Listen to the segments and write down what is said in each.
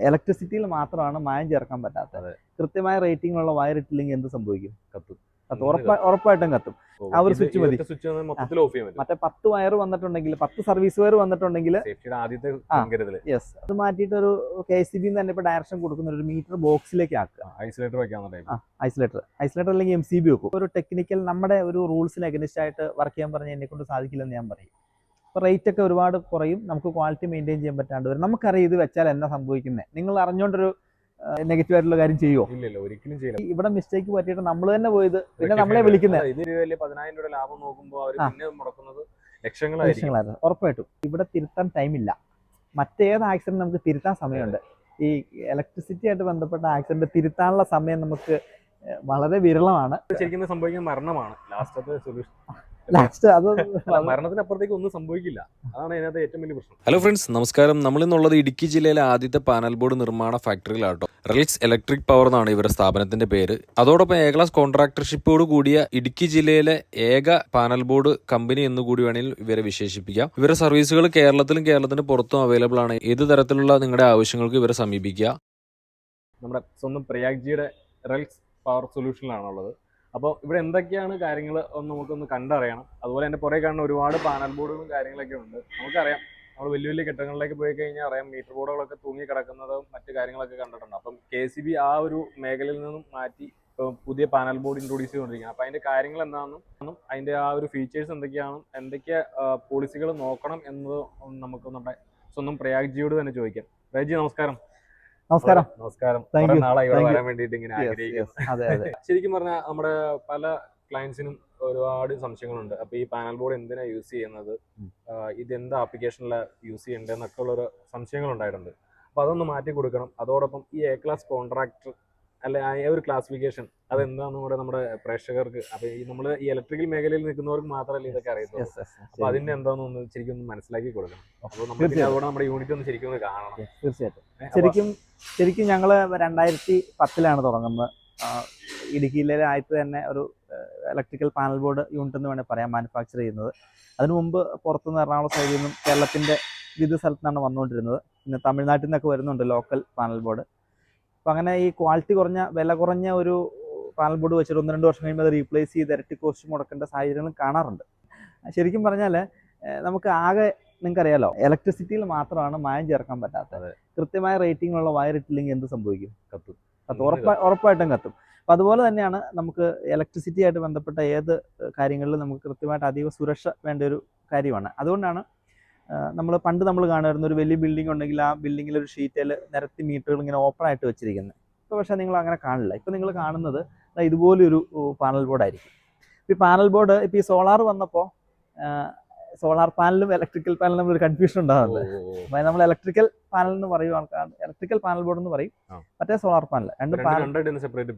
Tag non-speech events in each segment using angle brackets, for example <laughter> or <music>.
ഇലക്ട്രിസിറ്റിയിൽ മാത്രമാണ് മായം ചേർക്കാൻ പറ്റാത്തത്. കൃത്യമായ റേറ്റിംഗിലുള്ള വയർ ഇട്ടില്ലെങ്കിൽ എന്ത് സംഭവിക്കും? കത്തും. കത്തും ഉറപ്പാ- ഉറപ്പായിട്ടും കത്തും. ആ ഒരു സ്വിച്ച് മതി. മറ്റേ പത്ത് വയർ വന്നിട്ടുണ്ടെങ്കിൽ പത്ത് സർവീസ് വയർ വന്നിട്ടുണ്ടെങ്കിൽ. യെസ് അത് മാറ്റിയിട്ട് ഒരു കെ സി ബി തന്നെ ഇപ്പൊ ഡയറക്ഷൻ കൊടുക്കുന്ന ഒരു മീറ്റർ ബോക്സിലേക്ക് ആക്കുക ഐസൊലേറ്റർ ഐസൊലേറ്റർ ഐസൊലേറ്റർ അല്ലെങ്കിൽ എം സി ബി വെക്കും. ഒരു ടെക്നിക്കൽ നമ്മുടെ ഒരു റൂൾസിന് അഗനിസ്റ്റ് ആയിട്ട് വർക്ക് ചെയ്യാൻ പറഞ്ഞാൽ എന്നെ കൊണ്ട് സാധിക്കില്ലെന്ന് ഞാൻ പറയും. ഇപ്പോൾ റേറ്റ് ഒക്കെ ഒരുപാട് കുറയും. നമുക്ക് ക്വാളിറ്റി മെയിന്റെയിൻ ചെയ്യാൻ പറ്റാണ്ട് വരും. നമുക്കറിയാം ഇത് വെച്ചാൽ എന്നാ സംഭവിക്കുന്നത് നിങ്ങൾ അറിഞ്ഞുകൊണ്ടൊരു നെഗറ്റീവ് ആയിട്ടുള്ള കാര്യം ചെയ്യുമോ ഇല്ലല്ലോ ഇല്ല ഒരിക്കലും ചെയ്യില്ല. ഇവിടെ മിസ്റ്റേക്ക് പറ്റിയിട്ട് നമ്മൾ തന്നെ പോയത് പിന്നെ നമ്മളെ വിളിക്കുന്നത് ഇത് വലിയ പതിനായിരം രൂപ ലാഭം നോക്കുമ്പോൾ അവർ പിന്നെ മുടക്കുന്നത് ലക്ഷങ്ങളായിരുന്നു. ഉറപ്പായിട്ടും. ഇവിടെ തിരുത്താൻ ടൈമില്ല മറ്റേത് ആക്സിഡന്റ് നമുക്ക് തിരുത്താൻ സമയമുണ്ട്. ഈ ഇലക്ട്രിസിറ്റി ആയിട്ട് ബന്ധപ്പെട്ട ആക്സിഡന്റ് തിരുത്താനുള്ള സമയം നമുക്ക് വളരെ വിരളമാണ്. ശരിക്കും സംഭവിക്കുന്ന മരണമാണ്. ലാസ്റ്റത്തെ സൊല്യൂഷൻ ലാസ്റ്റ് അത് മരണത്തിനപ്പുറത്തേക്ക് ഒന്നും സംഭവിക്കില്ല. അതാണ് അതിനകത്ത് ഏറ്റവും വലിയ പ്രശ്നം. ഹലോ ഫ്രണ്ട്സ് നമസ്കാരം. നമ്മൾ ഇന്നുള്ളത് ഇടുക്കി ജില്ലയിലെ ആദ്യത്തെ പാനൽ ബോർഡ് നിർമ്മാണ ഫാക്ടറിയിലാട്ടോ റിലിക്സ് ഇലക്ട്രിക് പവർ എന്നാണ് ഇവരുടെ സ്ഥാപനത്തിന്റെ പേര്. അതോടൊപ്പം എ ക്ലാസ് കോൺട്രാക്ടർഷിപ്പോട് കൂടിയ ഇടുക്കി ജില്ലയിലെ ഏക പാനൽ ബോർഡ് കമ്പനി എന്ന് കൂടി വേണമെങ്കിൽ ഇവരെ വിശേഷിപ്പിക്കാം. ഇവരുടെ സർവീസുകൾ കേരളത്തിലും കേരളത്തിന് പുറത്തും അവൈലബിൾ ആണ്. ഏത് തരത്തിലുള്ള നിങ്ങളുടെ ആവശ്യങ്ങൾക്ക് ഇവരെ സമീപിക്കുക? നമ്മുടെ സ്വന്തം പ്രയാഗ്ജിയുടെ റെൽസ് പവർ സൊല്യൂഷനിലാണുള്ളത് അപ്പോൾ ഇവിടെ എന്തൊക്കെയാണ് കാര്യങ്ങൾ ഒന്ന് നമുക്കൊന്ന് കണ്ടറിയണം. അതുപോലെ എന്റെ പുറകെ കാണുന്ന ഒരുപാട് പാനൽ ബോർഡുകളും കാര്യങ്ങളൊക്കെ ഉണ്ട്. നമുക്കറിയാം നമ്മൾ വലിയ വലിയ കെട്ടിടങ്ങളിലേക്ക് പോയി കഴിഞ്ഞാൽ അറിയാം മീറ്റർ ബോർഡുകളൊക്കെ തൂങ്ങി കിടക്കുന്നതും മറ്റു കാര്യങ്ങളൊക്കെ കണ്ടിട്ടുണ്ട്. അപ്പം കെ സി ബി ആ ഒരു മേഖലയിൽ നിന്നും മാറ്റി പുതിയ പാനൽ ബോർഡ് ഇൻട്രൊഡ്യൂസ് ചെയ്തുകൊണ്ടിരിക്കുകയാണ്. അപ്പം അതിന്റെ കാര്യങ്ങൾ എന്താണെന്നും അതിന്റെ ആ ഒരു ഫീച്ചേഴ്സ് എന്തൊക്കെയാണ് എന്തൊക്കെ പോളിസികൾ നോക്കണം എന്നത് നമുക്ക് നമ്മുടെ സ്വന്തം പ്രയാഗ്ജിയോട് തന്നെ ചോദിക്കാം. പ്രയാഗ്ജി നമസ്കാരം. നമസ്കാരം. നമസ്കാരം. <laughs> ശരിക്കും പറഞ്ഞാൽ നമ്മുടെ പല ക്ലയൻസിനും ഒരുപാട് സംശയങ്ങളുണ്ട്. അപ്പൊ ഈ പാനൽ ബോർഡ് എന്തിനാ യൂസ് ചെയ്യുന്നത്? ഇത് എന്ത് ആപ്ലിക്കേഷനിലാണ് യൂസ് ചെയ്യേണ്ടത് എന്നൊക്കെ ഉള്ള സംശയങ്ങൾ ഉണ്ടായിട്ടുണ്ട് അപ്പൊ അതൊന്ന് മാറ്റി കൊടുക്കണം. അതോടൊപ്പം ഈ എ ക്ലാസ് കോൺട്രാക്ടർ അല്ലെ ആ ഒരു ക്ലാസിഫിക്കേഷൻ അതെന്താണെന്ന് കൂടെ നമ്മുടെ പ്രേക്ഷകർക്ക് അപ്പൊ ഈ നമ്മൾ ഈ ഇലക്ട്രിക്കൽ മേഖലയിൽ നിൽക്കുന്നവർക്ക് മാത്രമല്ല ഇതൊക്കെ അറിയത്തുള്ളൂ. അപ്പൊ അതിന്റെ എന്താണെന്ന് ഒന്ന് ശരിക്കും ഒന്ന് മനസ്സിലാക്കി കൊടുക്കണം. അപ്പോൾ നമ്മൾ അതുകൊണ്ട് നമ്മുടെ യൂണിറ്റ് ഒന്ന് ശരിക്കും ഒന്ന് കാണണം. തീർച്ചയായിട്ടും. അപ്പൊ ശരിക്കും ശരിക്കും ഞങ്ങൾ രണ്ടായിരത്തി പത്തിലാണ് തുടങ്ങുന്നത്. ഇടുക്കിയിലെ ആദ്യത്തെ തന്നെ ഒരു ഇലക്ട്രിക്കൽ പാനൽ ബോർഡ് യൂണിറ്റ് എന്ന് വേണമെങ്കിൽ പറയാം മാനുഫാക്ചർ ചെയ്യുന്നത്. അതിനു മുമ്പ് പുറത്തുനിന്ന് എറണാകുളം സൈഡിൽ നിന്നും കേരളത്തിന്റെ വിവിധ സ്ഥലത്തു നിന്നാണ് വന്നുകൊണ്ടിരുന്നത്. പിന്നെ തമിഴ്നാട്ടിൽ നിന്നൊക്കെ വരുന്നുണ്ട് ലോക്കൽ പാനൽ ബോർഡ് അപ്പോൾ അങ്ങനെ ഈ ക്വാളിറ്റി കുറഞ്ഞ വില കുറഞ്ഞ ഒരു പാനൽ ബോർഡ് വെച്ചിട്ട് ഒന്ന് രണ്ട് വർഷം കഴിയുമ്പോൾ അത് റീപ്ലേസ് ചെയ്ത് ഇരട്ടി കോസ്റ്റ് മുടക്കേണ്ട സാഹചര്യങ്ങൾ കാണാറുണ്ട്. ശരിക്കും പറഞ്ഞാൽ നമുക്ക് ആകെ നിങ്ങൾക്കറിയാലോ ഇലക്ട്രിസിറ്റിയിൽ മാത്രമാണ് മായം ചേർക്കാൻ പറ്റാത്തത്. കൃത്യമായ റേറ്റിംഗിലുള്ള വയർ ഇട്ടില്ലെങ്കിൽ എന്ത് സംഭവിക്കും? കത്തും. കത്തും. ഉറപ്പാ ഉറപ്പായിട്ടും കത്തും. അപ്പം അതുപോലെ തന്നെയാണ് നമുക്ക് ഇലക്ട്രിസിറ്റി ആയിട്ട് ബന്ധപ്പെട്ട ഏത് കാര്യങ്ങളിലും നമുക്ക് കൃത്യമായിട്ട് അതീവ സുരക്ഷ വേണ്ട ഒരു കാര്യമാണ്. അതുകൊണ്ടാണ് നമ്മൾ പണ്ട് നമ്മൾ കാണുമായിരുന്നു ഒരു വലിയ ബിൽഡിംഗ് ഉണ്ടെങ്കിൽ ആ ബിൽഡിങ്ങിൽ ഒരു ഷീറ്റിൽ നിരത്തി മീറ്ററുകൾ ഇങ്ങനെ ഓപ്പൺ ആയിട്ട് വെച്ചിരിക്കുന്നത്. ഇപ്പോൾ പക്ഷേ നിങ്ങൾ അങ്ങനെ കാണില്ല. ഇപ്പോൾ നിങ്ങൾ കാണുന്നത് ഇതുപോലൊരു പാനൽ ബോർഡായിരിക്കും ഇപ്പോൾ ഈ പാനൽ ബോർഡ് ഇപ്പോൾ ഈ സോളാർ വന്നപ്പോൾ സോളാർ പാനലും ഇലക്ട്രിക്കൽ പാനലും തമ്മിൽ ഒരു കൺഫ്യൂഷൻ ഉണ്ടാകുന്നത്. അപ്പൊ നമ്മൾ ഇലക്ട്രിക്കൽ പാനൽ എന്ന് പറയും ആൾക്കാർ ഇലക്ട്രിക്കൽ പാനൽ ബോർഡ് എന്ന് പറയും. മറ്റേ സോളാർ പാനൽ രണ്ട് പാനൽ സെപ്പറേറ്റ്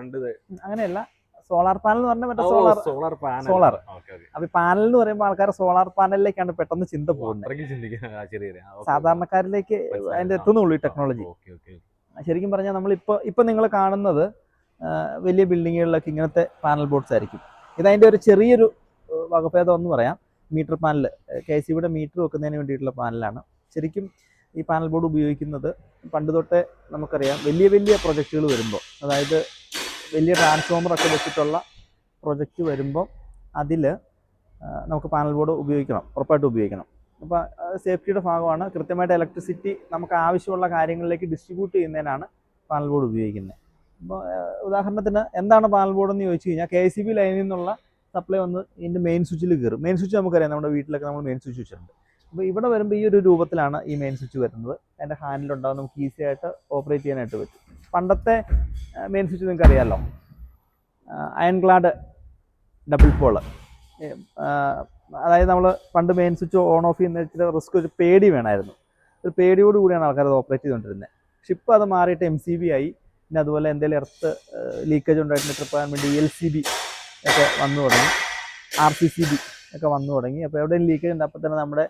രണ്ട് അങ്ങനെയല്ല. സോളാർ പാനൽ എന്ന് പറഞ്ഞാൽ മറ്റേ സോളാർ സോളാർ പാനൽ. സോളാർ. അപ്പൊ പാനൽ എന്ന് പറയുമ്പോൾ ആൾക്കാർ സോളാർ പാനലിലേക്കാണ് പെട്ടെന്ന് ചിന്ത പോകുന്നത്. സാധാരണക്കാരിലേക്ക് അതിന്റെ എത്തുന്നുള്ളൂ ഈ ടെക്നോളജി ശരിക്കും പറഞ്ഞാൽ നമ്മൾ ഇപ്പൊ ഇപ്പൊ നിങ്ങൾ കാണുന്നത് വലിയ ബിൽഡിങ്ങുകളിലൊക്കെ ഇങ്ങനത്തെ പാനൽ ബോർഡ്സ് ആയിരിക്കും. ഇത് അതിന്റെ ഒരു ചെറിയൊരു വകഭേദം എന്ന് പറയാം. മീറ്റർ പാനൽ കെ സി ബിയുടെ മീറ്റർ വെക്കുന്നതിന് വേണ്ടിയിട്ടുള്ള പാനലാണ്. ശരിക്കും ഈ പാനൽ ബോർഡ് ഉപയോഗിക്കുന്നത് പണ്ട് തൊട്ടേ നമുക്കറിയാം. വലിയ വലിയ പ്രൊജക്റ്റുകൾ വരുമ്പോൾ അതായത് വലിയ ട്രാൻസ്ഫോമർ ഒക്കെ വെച്ചിട്ടുള്ള പ്രൊജക്റ്റ് വരുമ്പോൾ അതിൽ നമുക്ക് പാനൽ ബോർഡ് ഉപയോഗിക്കണം ഉറപ്പായിട്ട് ഉപയോഗിക്കണം. അപ്പോൾ സേഫ്റ്റിയുടെ ഭാഗമാണ് കൃത്യമായിട്ട് ഇലക്ട്രിസിറ്റി നമുക്ക് ആവശ്യമുള്ള കാര്യങ്ങളിലേക്ക് ഡിസ്ട്രിബ്യൂട്ട് ചെയ്യുന്നതിനാണ് പാനൽ ബോർഡ് ഉപയോഗിക്കുന്നത്. അപ്പോൾ ഉദാഹരണത്തിന് എന്താണ് പാനൽ ബോർഡ് എന്ന് ചോദിച്ചു കഴിഞ്ഞാൽ കെ സി ബി ലൈനിൽ നിന്നുള്ള സപ്ലൈ വന്ന് ഇതിന്റെ മെയിൻ സ്വിച്ചിൽ കയറും. മെയിൻ സ്വിച്ച് നമുക്കറിയാം നമ്മുടെ വീട്ടിലൊക്കെ നമ്മൾ മെയിൻ സ്വിച്ച് വെച്ചിട്ടുണ്ട്. അപ്പോൾ ഇവിടെ വരുമ്പോൾ ഈ ഒരു രൂപത്തിലാണ് ഈ മെയിൻ സ്വിച്ച് വരുന്നത്. അതിന്റെ ഹാൻഡിലുണ്ടാകും നമുക്ക് ഈസി ആയിട്ട് ഓപ്പറേറ്റ് ചെയ്യാനായിട്ട് പറ്റും. പണ്ടത്തെ മെയിൻ സ്വിച്ച് നിങ്ങൾക്ക് അറിയാമല്ലോ അയൺ ഗ്ലാഡ് ഡബിൾ പോൾ അതായത് നമ്മൾ പണ്ട് മെയിൻ സ്വിച്ച് ഓൺ ഓഫ് ചെയ്യുന്ന വെച്ചിട്ട് റിസ്ക് ഒരു പേടി വേണമായിരുന്നു. ഒരു പേടിയോട് കൂടിയാണ് ആൾക്കാർ അത് ഓപ്പറേറ്റ് ചെയ്തുകൊണ്ടിരുന്നത് പക്ഷെ ഇപ്പോൾ അത് മാറിയിട്ട് എം സി ബി ആയി. പിന്നെ അതുപോലെ എന്തെങ്കിലും എർത്ത് ലീക്കേജ് ഉണ്ടായിട്ട് ട്രിപ്പ് ആകാൻ വേണ്ടി എൽ സി ബി ഒക്കെ വന്നു തുടങ്ങി. ആർ സി സി ബി ഒക്കെ വന്നു തുടങ്ങി. അപ്പോൾ എവിടെയും ലീക്കേജ് ഉണ്ട്. അപ്പോൾ തന്നെ നമ്മുടെ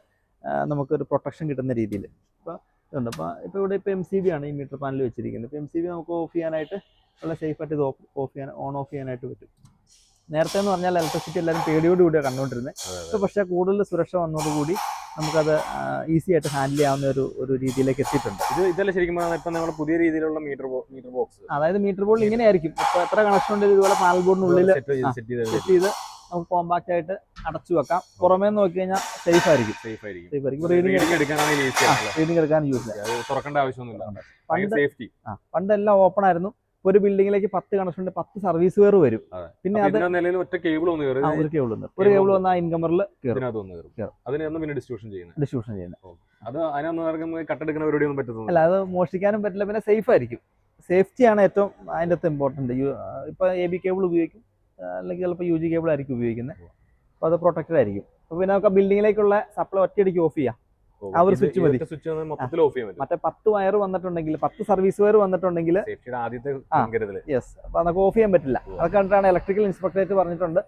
നമുക്കൊരു പ്രൊട്ടക്ഷൻ കിട്ടുന്ന രീതിയിൽ. അപ്പോൾ ഇതുണ്ട്. അപ്പോൾ ഇപ്പോൾ ഇവിടെ ഇപ്പോൾ എം സി ബി ആണ് ഈ മീറ്റർ പാനൽ വെച്ചിരിക്കുന്നത്. ഇപ്പോൾ എം സി ബി നമുക്ക് ഓഫ് ചെയ്യാനായിട്ട് വളരെ സേഫായിട്ട് ഇത് ഓഫ് ഓഫ് ചെയ്യാൻ ഓൺ ഓഫ് ചെയ്യാനായിട്ട് പറ്റും. നേരത്തെ എന്ന് പറഞ്ഞാൽ ഇലക്ട്രിസിറ്റി എല്ലാവരും പേടിയോട് കൂടിയാണ് കണ്ടുകൊണ്ടിരുന്നത്. ഇപ്പോൾ പക്ഷേ കൂടുതൽ സുരക്ഷ വന്നതോടുകൂടി നമുക്കത് ഈസി ആയിട്ട് ഹാൻഡിൽ ചെയ്യാവുന്ന ഒരു ഒരു രീതിയിലേക്ക് എത്തിയിട്ടുണ്ട്. ഇത് ഇതല്ല ശരിക്കും പറഞ്ഞാൽ ഇപ്പൊ നിങ്ങൾ പുതിയ രീതിയിലുള്ള മീറ്റർ മീറ്റർ ബോക്സ് അതായത് മീറ്റർ ബോർഡിൽ ഇങ്ങനെയായിരിക്കും ഇപ്പോൾ എത്ര കണക്ഷൻ ഉണ്ട് ഇതുപോലെ പാൽ ബോർഡിനുള്ളിൽ സെറ്റ് ചെയ്ത് നമുക്ക് കോമ്പാക്റ്റ് ആയിട്ട് അടച്ചു വെക്കാം. പുറമേ നോക്കി കഴിഞ്ഞാൽ സേഫ് ആയിരിക്കും. സേഫ് ആയിരിക്കും. സേഫ് ആയിരിക്കും. റീഡിംഗ് റീഡിംഗ് ആണ് എടുക്കാൻ യൂസ് തുറക്കേണ്ട ആവശ്യമൊന്നുമില്ല. പണ്ട് സേഫ്റ്റി ആ പണ്ടെല്ലാം ഓപ്പൺ ആയിരുന്നു. ഒരു ബിൽഡിംഗിലേക്ക് പത്ത് കണക്ഷൻ ഉണ്ട് പത്ത് സർവീസ് വേർ വരും. പിന്നെ അത് നിലയിൽ ഒറ്റ കേബിൾ ഒന്ന് കയറി. ആ, ഒരു കേബിൾ ഉണ്ട് ഒരു കേബിൾ ഇൻകമറിൽ ഒന്ന് കയറും. കയറും. അതിനൊന്നും പിന്നെ ഡിസ്ട്രിബ്യൂഷൻ ചെയ്യുന്നത്. ഡിസ്ട്രിബ്യൂഷൻ ചെയ്യുന്നത്. അത് അതിനൊന്നും കട്ടെടുക്കുന്ന പരിപാടിയൊന്നും പറ്റുന്നില്ല അല്ല അത് മോഷ്ടിക്കാനും പറ്റില്ല. പിന്നെ സേഫ് ആയിരിക്കും. സേഫ്റ്റിയാണ് ഏറ്റവും അതിന്റെ അകത്ത് ഇമ്പോർട്ടന്റ് ഇപ്പൊ എ ബി കേബിൾ ഉപയോഗിക്കും. ആ, അല്ലെങ്കിൽ ചിലപ്പോൾ യു ജി കേബിൾ ആയിരിക്കും ഉപയോഗിക്കുന്നത് അപ്പോൾ അത് പ്രൊട്ടക്റ്റഡ് ആയിരിക്കും. അപ്പോൾ പിന്നെ നമുക്ക് ബിൽഡിങ്ങിലേക്കുള്ള സപ്ലൈ ഒറ്റയടിക്ക് ഓഫ് ചെയ്യാം. ആ ഒരു സ്വിച്ച് മതി. സ്വിച്ച് മൊത്തത്തിൽ ഓഫ് ചെയ്യാൻ പറ്റും. മറ്റേ പത്ത് വയർ വന്നിട്ടുണ്ടെങ്കിൽ പത്ത് സർവീസ് വയർ വന്നിട്ടുണ്ടെങ്കിൽ ആദ്യത്തെ. യെസ് അപ്പോൾ നമുക്ക് ഓഫ് ചെയ്യാൻ പറ്റില്ല. അത് കണ്ടിട്ടാണ് ഇലക്ട്രിക്കൽ ഇൻസ്പെക്ടറേറ്റ് പറഞ്ഞിട്ടുണ്ട്.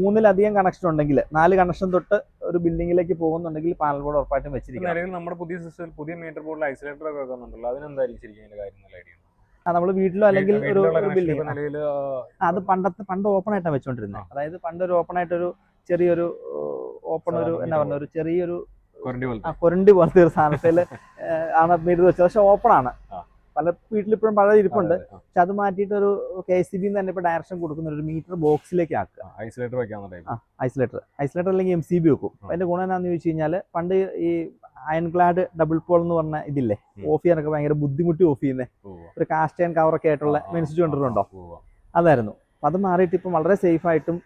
മൂന്നിലധികം കണക്ഷൻ ഉണ്ടെങ്കിൽ നാല് കണക്ഷൻ തൊട്ട് ഒരു ബിൽഡിങ്ങിലേക്ക് പോകുന്നുണ്ടെങ്കിൽ പാനൽ ബോർഡ് ഉറപ്പായിട്ടും വെച്ചിരിക്കും നമ്മുടെ പുതിയ സിസ്റ്റം പുതിയ മീറ്റർ ബോർഡിൽ ഐസൊലേറ്റർ ഒക്കെ വെക്കുന്നുണ്ടല്ലോ. അതിനെന്തായിരിക്കും ശരിക്കും അതിന്റെ കാര്യം? നല്ല ഐഡിയ നമ്മൾ വീട്ടിലോ അല്ലെങ്കിൽ ഒരു ബിൽഡിംഗ് അത് പണ്ടത്തെ പണ്ട് ഓപ്പൺ ആയിട്ടാണ് വെച്ചോണ്ടിരുന്നത് അതായത് പണ്ട് ഒരു ഓപ്പൺ ആയിട്ടൊരു ചെറിയൊരു ഓപ്പൺ ഒരു എന്നാ പറഞ്ഞ ഒരു ചെറിയൊരു കൊരണ്ടി പോലത്തെ. ഒരു സാധനത്തിൽ ആണ് മീറ്റർ വെച്ചത്. പക്ഷെ ഓപ്പൺ ആണ്. പല വീട്ടിലിപ്പോഴും പഴയ ഇരിപ്പുണ്ട്. പക്ഷെ അത് മാറ്റിയിട്ട് ഒരു കെ എസ് സി ബി തന്നെ ഇപ്പൊ ഡയറക്ഷൻ കൊടുക്കുന്ന ഒരു മീറ്റർ ബോക്സിലേക്ക് ആക്കുക. ഐസൊലേറ്റർ ഐസൊലേറ്റർ ഐസൊലേറ്റർ അല്ലെങ്കിൽ എം സി ബി വെക്കും. അതിന്റെ ഗുണം എന്താണെന്ന് ചോദിച്ചു കഴിഞ്ഞാൽ പണ്ട് ഈ അയൺ ക്ലാഡ് ഡബിൾ പോൾ എന്ന് പറഞ്ഞ ഇതില്ലേ. ഓഫ് ചെയ്യാനൊക്കെ ഭയങ്കര ബുദ്ധിമുട്ടി ഓഫ് ചെയ്യുന്നത് ഒരു കാസ്റ്റ് ആൻഡ് കവറൊക്കെ ആയിട്ടുള്ള മെൻസിച്ച് കൊണ്ടിട്ടുണ്ടോ അതായിരുന്നു. അപ്പൊ അത് മാറിയിട്ട് ഇപ്പം വളരെ സേഫ് ആയിട്ടും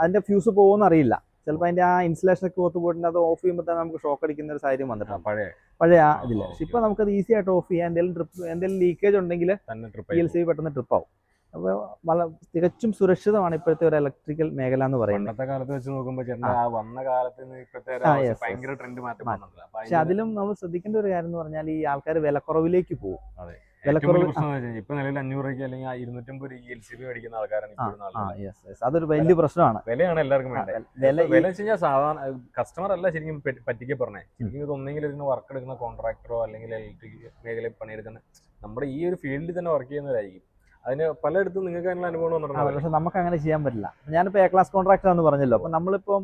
അതിന്റെ ഫ്യൂസ് പോകുമെന്ന് അറിയില്ല. ചിലപ്പോൾ അതിന്റെ ആ ഇൻസുലേഷൻ ഒക്കെ ഒത്തു പോയിട്ടുണ്ട് അത് ഓഫ് ചെയ്യുമ്പോൾ തന്നെ നമുക്ക് ഷോക്ക് അടിക്കുന്ന ഒരു സാഹചര്യം വന്നിട്ടുണ്ട്. പഴയ. പഴയ ഇതില്ല പക്ഷെ ഇപ്പൊ നമുക്കത് ഈസി ആയിട്ട് ഓഫ് ചെയ്യാം. എന്തെങ്കിലും ട്രിപ്പ് എന്തെങ്കിലും ലീക്കേജ് ഉണ്ടെങ്കിൽ പെട്ടെന്ന് ട്രിപ്പ് ആവും. അപ്പോൾ തികച്ചും സുരക്ഷിതമാണ് ഇപ്പോഴത്തെ ഒരു ഇലക്ട്രിക്കൽ മേഖല എന്ന് പറയുന്നത്. പണ്ടത്തെ കാലത്ത് വെച്ച് നോക്കുമ്പോൾ വന്ന കാലത്ത് ഭയങ്കര ട്രെൻഡ് മാറ്റം പക്ഷെ അതിലും നമ്മൾ ശ്രദ്ധിക്കേണ്ട ഒരു കാര്യം എന്ന് പറഞ്ഞാൽ ഈ ആൾക്കാർ വിലക്കുറവിലേക്ക് പോകും. ഇപ്പൊ നിലവിൽ അഞ്ഞൂറ് രൂപയ്ക്ക് അല്ലെങ്കിൽ ഇരുന്നൂറ്റമ്പത് രൂപ എൽ സി ബി മേടിക്കുന്ന ആൾക്കാരാണ് അതൊരു വലിയ പ്രശ്നമാണ്. വിലയാണ് എല്ലാവർക്കും വില വില വെച്ച് സാധാരണ കസ്റ്റമർ അല്ല ശരിക്കും പറ്റിക്കെ പറഞ്ഞേ. ശരിക്കും ഇത് ഒന്നെങ്കിൽ ഇതിന് വർക്ക് എടുക്കുന്ന കോൺട്രാക്ടറോ അല്ലെങ്കിൽ ഇലക്ട്രിക് മേഖലയിൽ പണിയെടുക്കുന്ന നമ്മുടെ ഈ ഒരു ഫീൽഡിൽ തന്നെ വർക്ക് ചെയ്യുന്നവരായിരിക്കും. അതിന് പലയിടത്തും നിങ്ങൾക്ക് അതിനുള്ള അനുഭവം വന്നിട്ടുണ്ട്? പക്ഷെ നമുക്ക് അങ്ങനെ ചെയ്യാൻ പറ്റില്ല. ഞാനിപ്പോൾ എ ക്ലാസ് കോൺട്രാക്ടർ എന്ന് പറഞ്ഞല്ലോ. അപ്പം നമ്മളിപ്പം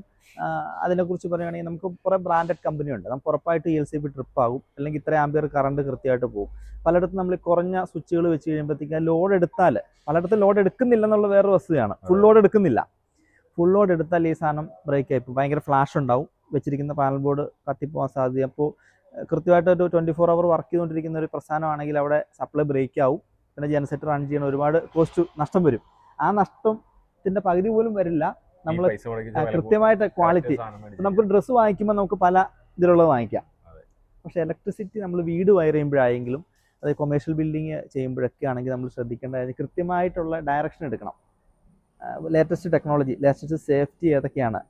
അതിനെക്കുറിച്ച് പറയുകയാണെങ്കിൽ നമുക്ക് കുറേ ബ്രാൻഡഡ് കമ്പനി ഉണ്ട്. നമുക്ക് ഉറപ്പായിട്ട് E L C B trip ആകും. അല്ലെങ്കിൽ ഇത്ര ആംബിയർ കറണ്ട് കൃത്യമായിട്ട് പോകും. പലയിടത്തും നമ്മൾ കുറഞ്ഞ സ്വിച്ചുകൾ വെച്ച് കഴിയുമ്പോഴത്തേക്കും ലോഡ് എടുത്താൽ പലയിടത്തും ലോഡ് എടുക്കുന്നില്ല എന്നുള്ള വേറെ വസ്തുതയാണ്. ഫുൾ ലോഡ് എടുക്കുന്നില്ല. ഫുൾ ലോഡ് എടുത്താൽ ഈ സാധനം ബ്രേക്ക് ആയി പോകും. ഭയങ്കര ഫ്ലാഷ് ഉണ്ടാവും. വെച്ചിരിക്കുന്ന പാനൽ ബോർഡ് കത്തിപ്പോകാൻ സാധ്യത. അപ്പോൾ കൃത്യമായിട്ട് ഒരു ട്വന്റി ഫോർ അവർ വർക്ക് ചെയ്തുകൊണ്ടിരിക്കുന്ന ഒരു പ്രസ്ഥാനമാണെങ്കിൽ അവിടെ സപ്ലൈ ബ്രേക്ക് ആവും. പിന്നെ ജനസെറ്റ് റൺ ചെയ്യണം ഒരുപാട് കോസ്റ്റ് നഷ്ടം വരും. ആ നഷ്ടത്തിന്റെ പകുതി പോലും വരില്ല. നമ്മൾ. കൃത്യമായിട്ട് ക്വാളിറ്റി നമുക്ക് ഡ്രസ്സ് വാങ്ങിക്കുമ്പോൾ നമുക്ക് പല ഇതിലുള്ളത് വാങ്ങിക്കാം. പക്ഷെ ഇലക്ട്രിസിറ്റി നമ്മൾ വീട് വയർ ചെയ്യുമ്പോഴായെങ്കിലും അത് കൊമേഴ്ഷ്യൽ ബിൽഡിങ് ചെയ്യുമ്പോഴൊക്കെ ആണെങ്കിൽ നമ്മൾ ശ്രദ്ധിക്കേണ്ട കൃത്യമായിട്ടുള്ള ഡയറക്ഷൻ എടുക്കണം. ലേറ്റസ്റ്റ് ടെക്നോളജി ലേറ്റസ്റ്റ് സേഫ്റ്റി ഏതൊക്കെയാണ്?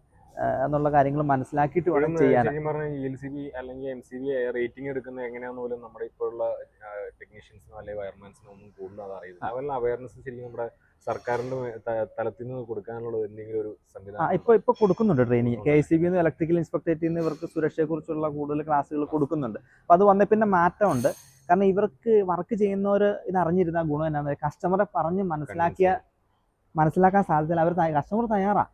എന്നുള്ള കാര്യങ്ങൾ മനസ്സിലാക്കിയിട്ട് വേണം ചെയ്യാൻ. അല്ലെങ്കിൽ എം സി ബി റേറ്റിംഗ് എടുക്കുന്നത് എങ്ങനെയാന്ന് പോലും നമ്മുടെ ഇപ്പോഴുള്ള ടെക്നീഷ്യൻസിനോ അല്ലെങ്കിൽ വയർമാൻസിനോ ഒന്നും കൂടുതൽ അത് അറിയില്ല അതുപോലെ അവയർനെസ് ശരിക്കും നമ്മുടെ സർക്കാരിന്റെ തലത്തിൽ നിന്ന് കൊടുക്കാനുള്ള എന്തെങ്കിലും ഒരു സംവിധാനം ഇപ്പോൾ ഇപ്പോൾ കൊടുക്കുന്നുണ്ട് training K C B electrical ഇൻസ്പെക്ടറേറ്റിൽ നിന്ന് ഇവർക്ക് സുരക്ഷയെക്കുറിച്ചുള്ള കൂടുതൽ ക്ലാസ്സുകൾ കൊടുക്കുന്നുണ്ട്. അപ്പൊ അത് വന്ന പിന്നെ മാറ്റമുണ്ട്. കാരണം ഇവർക്ക് വർക്ക് ചെയ്യുന്നവർ ഇത് അറിഞ്ഞിരുന്ന ഗുണം എന്നാന്ന്. കസ്റ്റമറെ പറഞ്ഞ് മനസ്സിലാക്കിയ മനസ്സിലാക്കാൻ സാധ്യതയില്ല അവർ കസ്റ്റമർ തയ്യാറാ.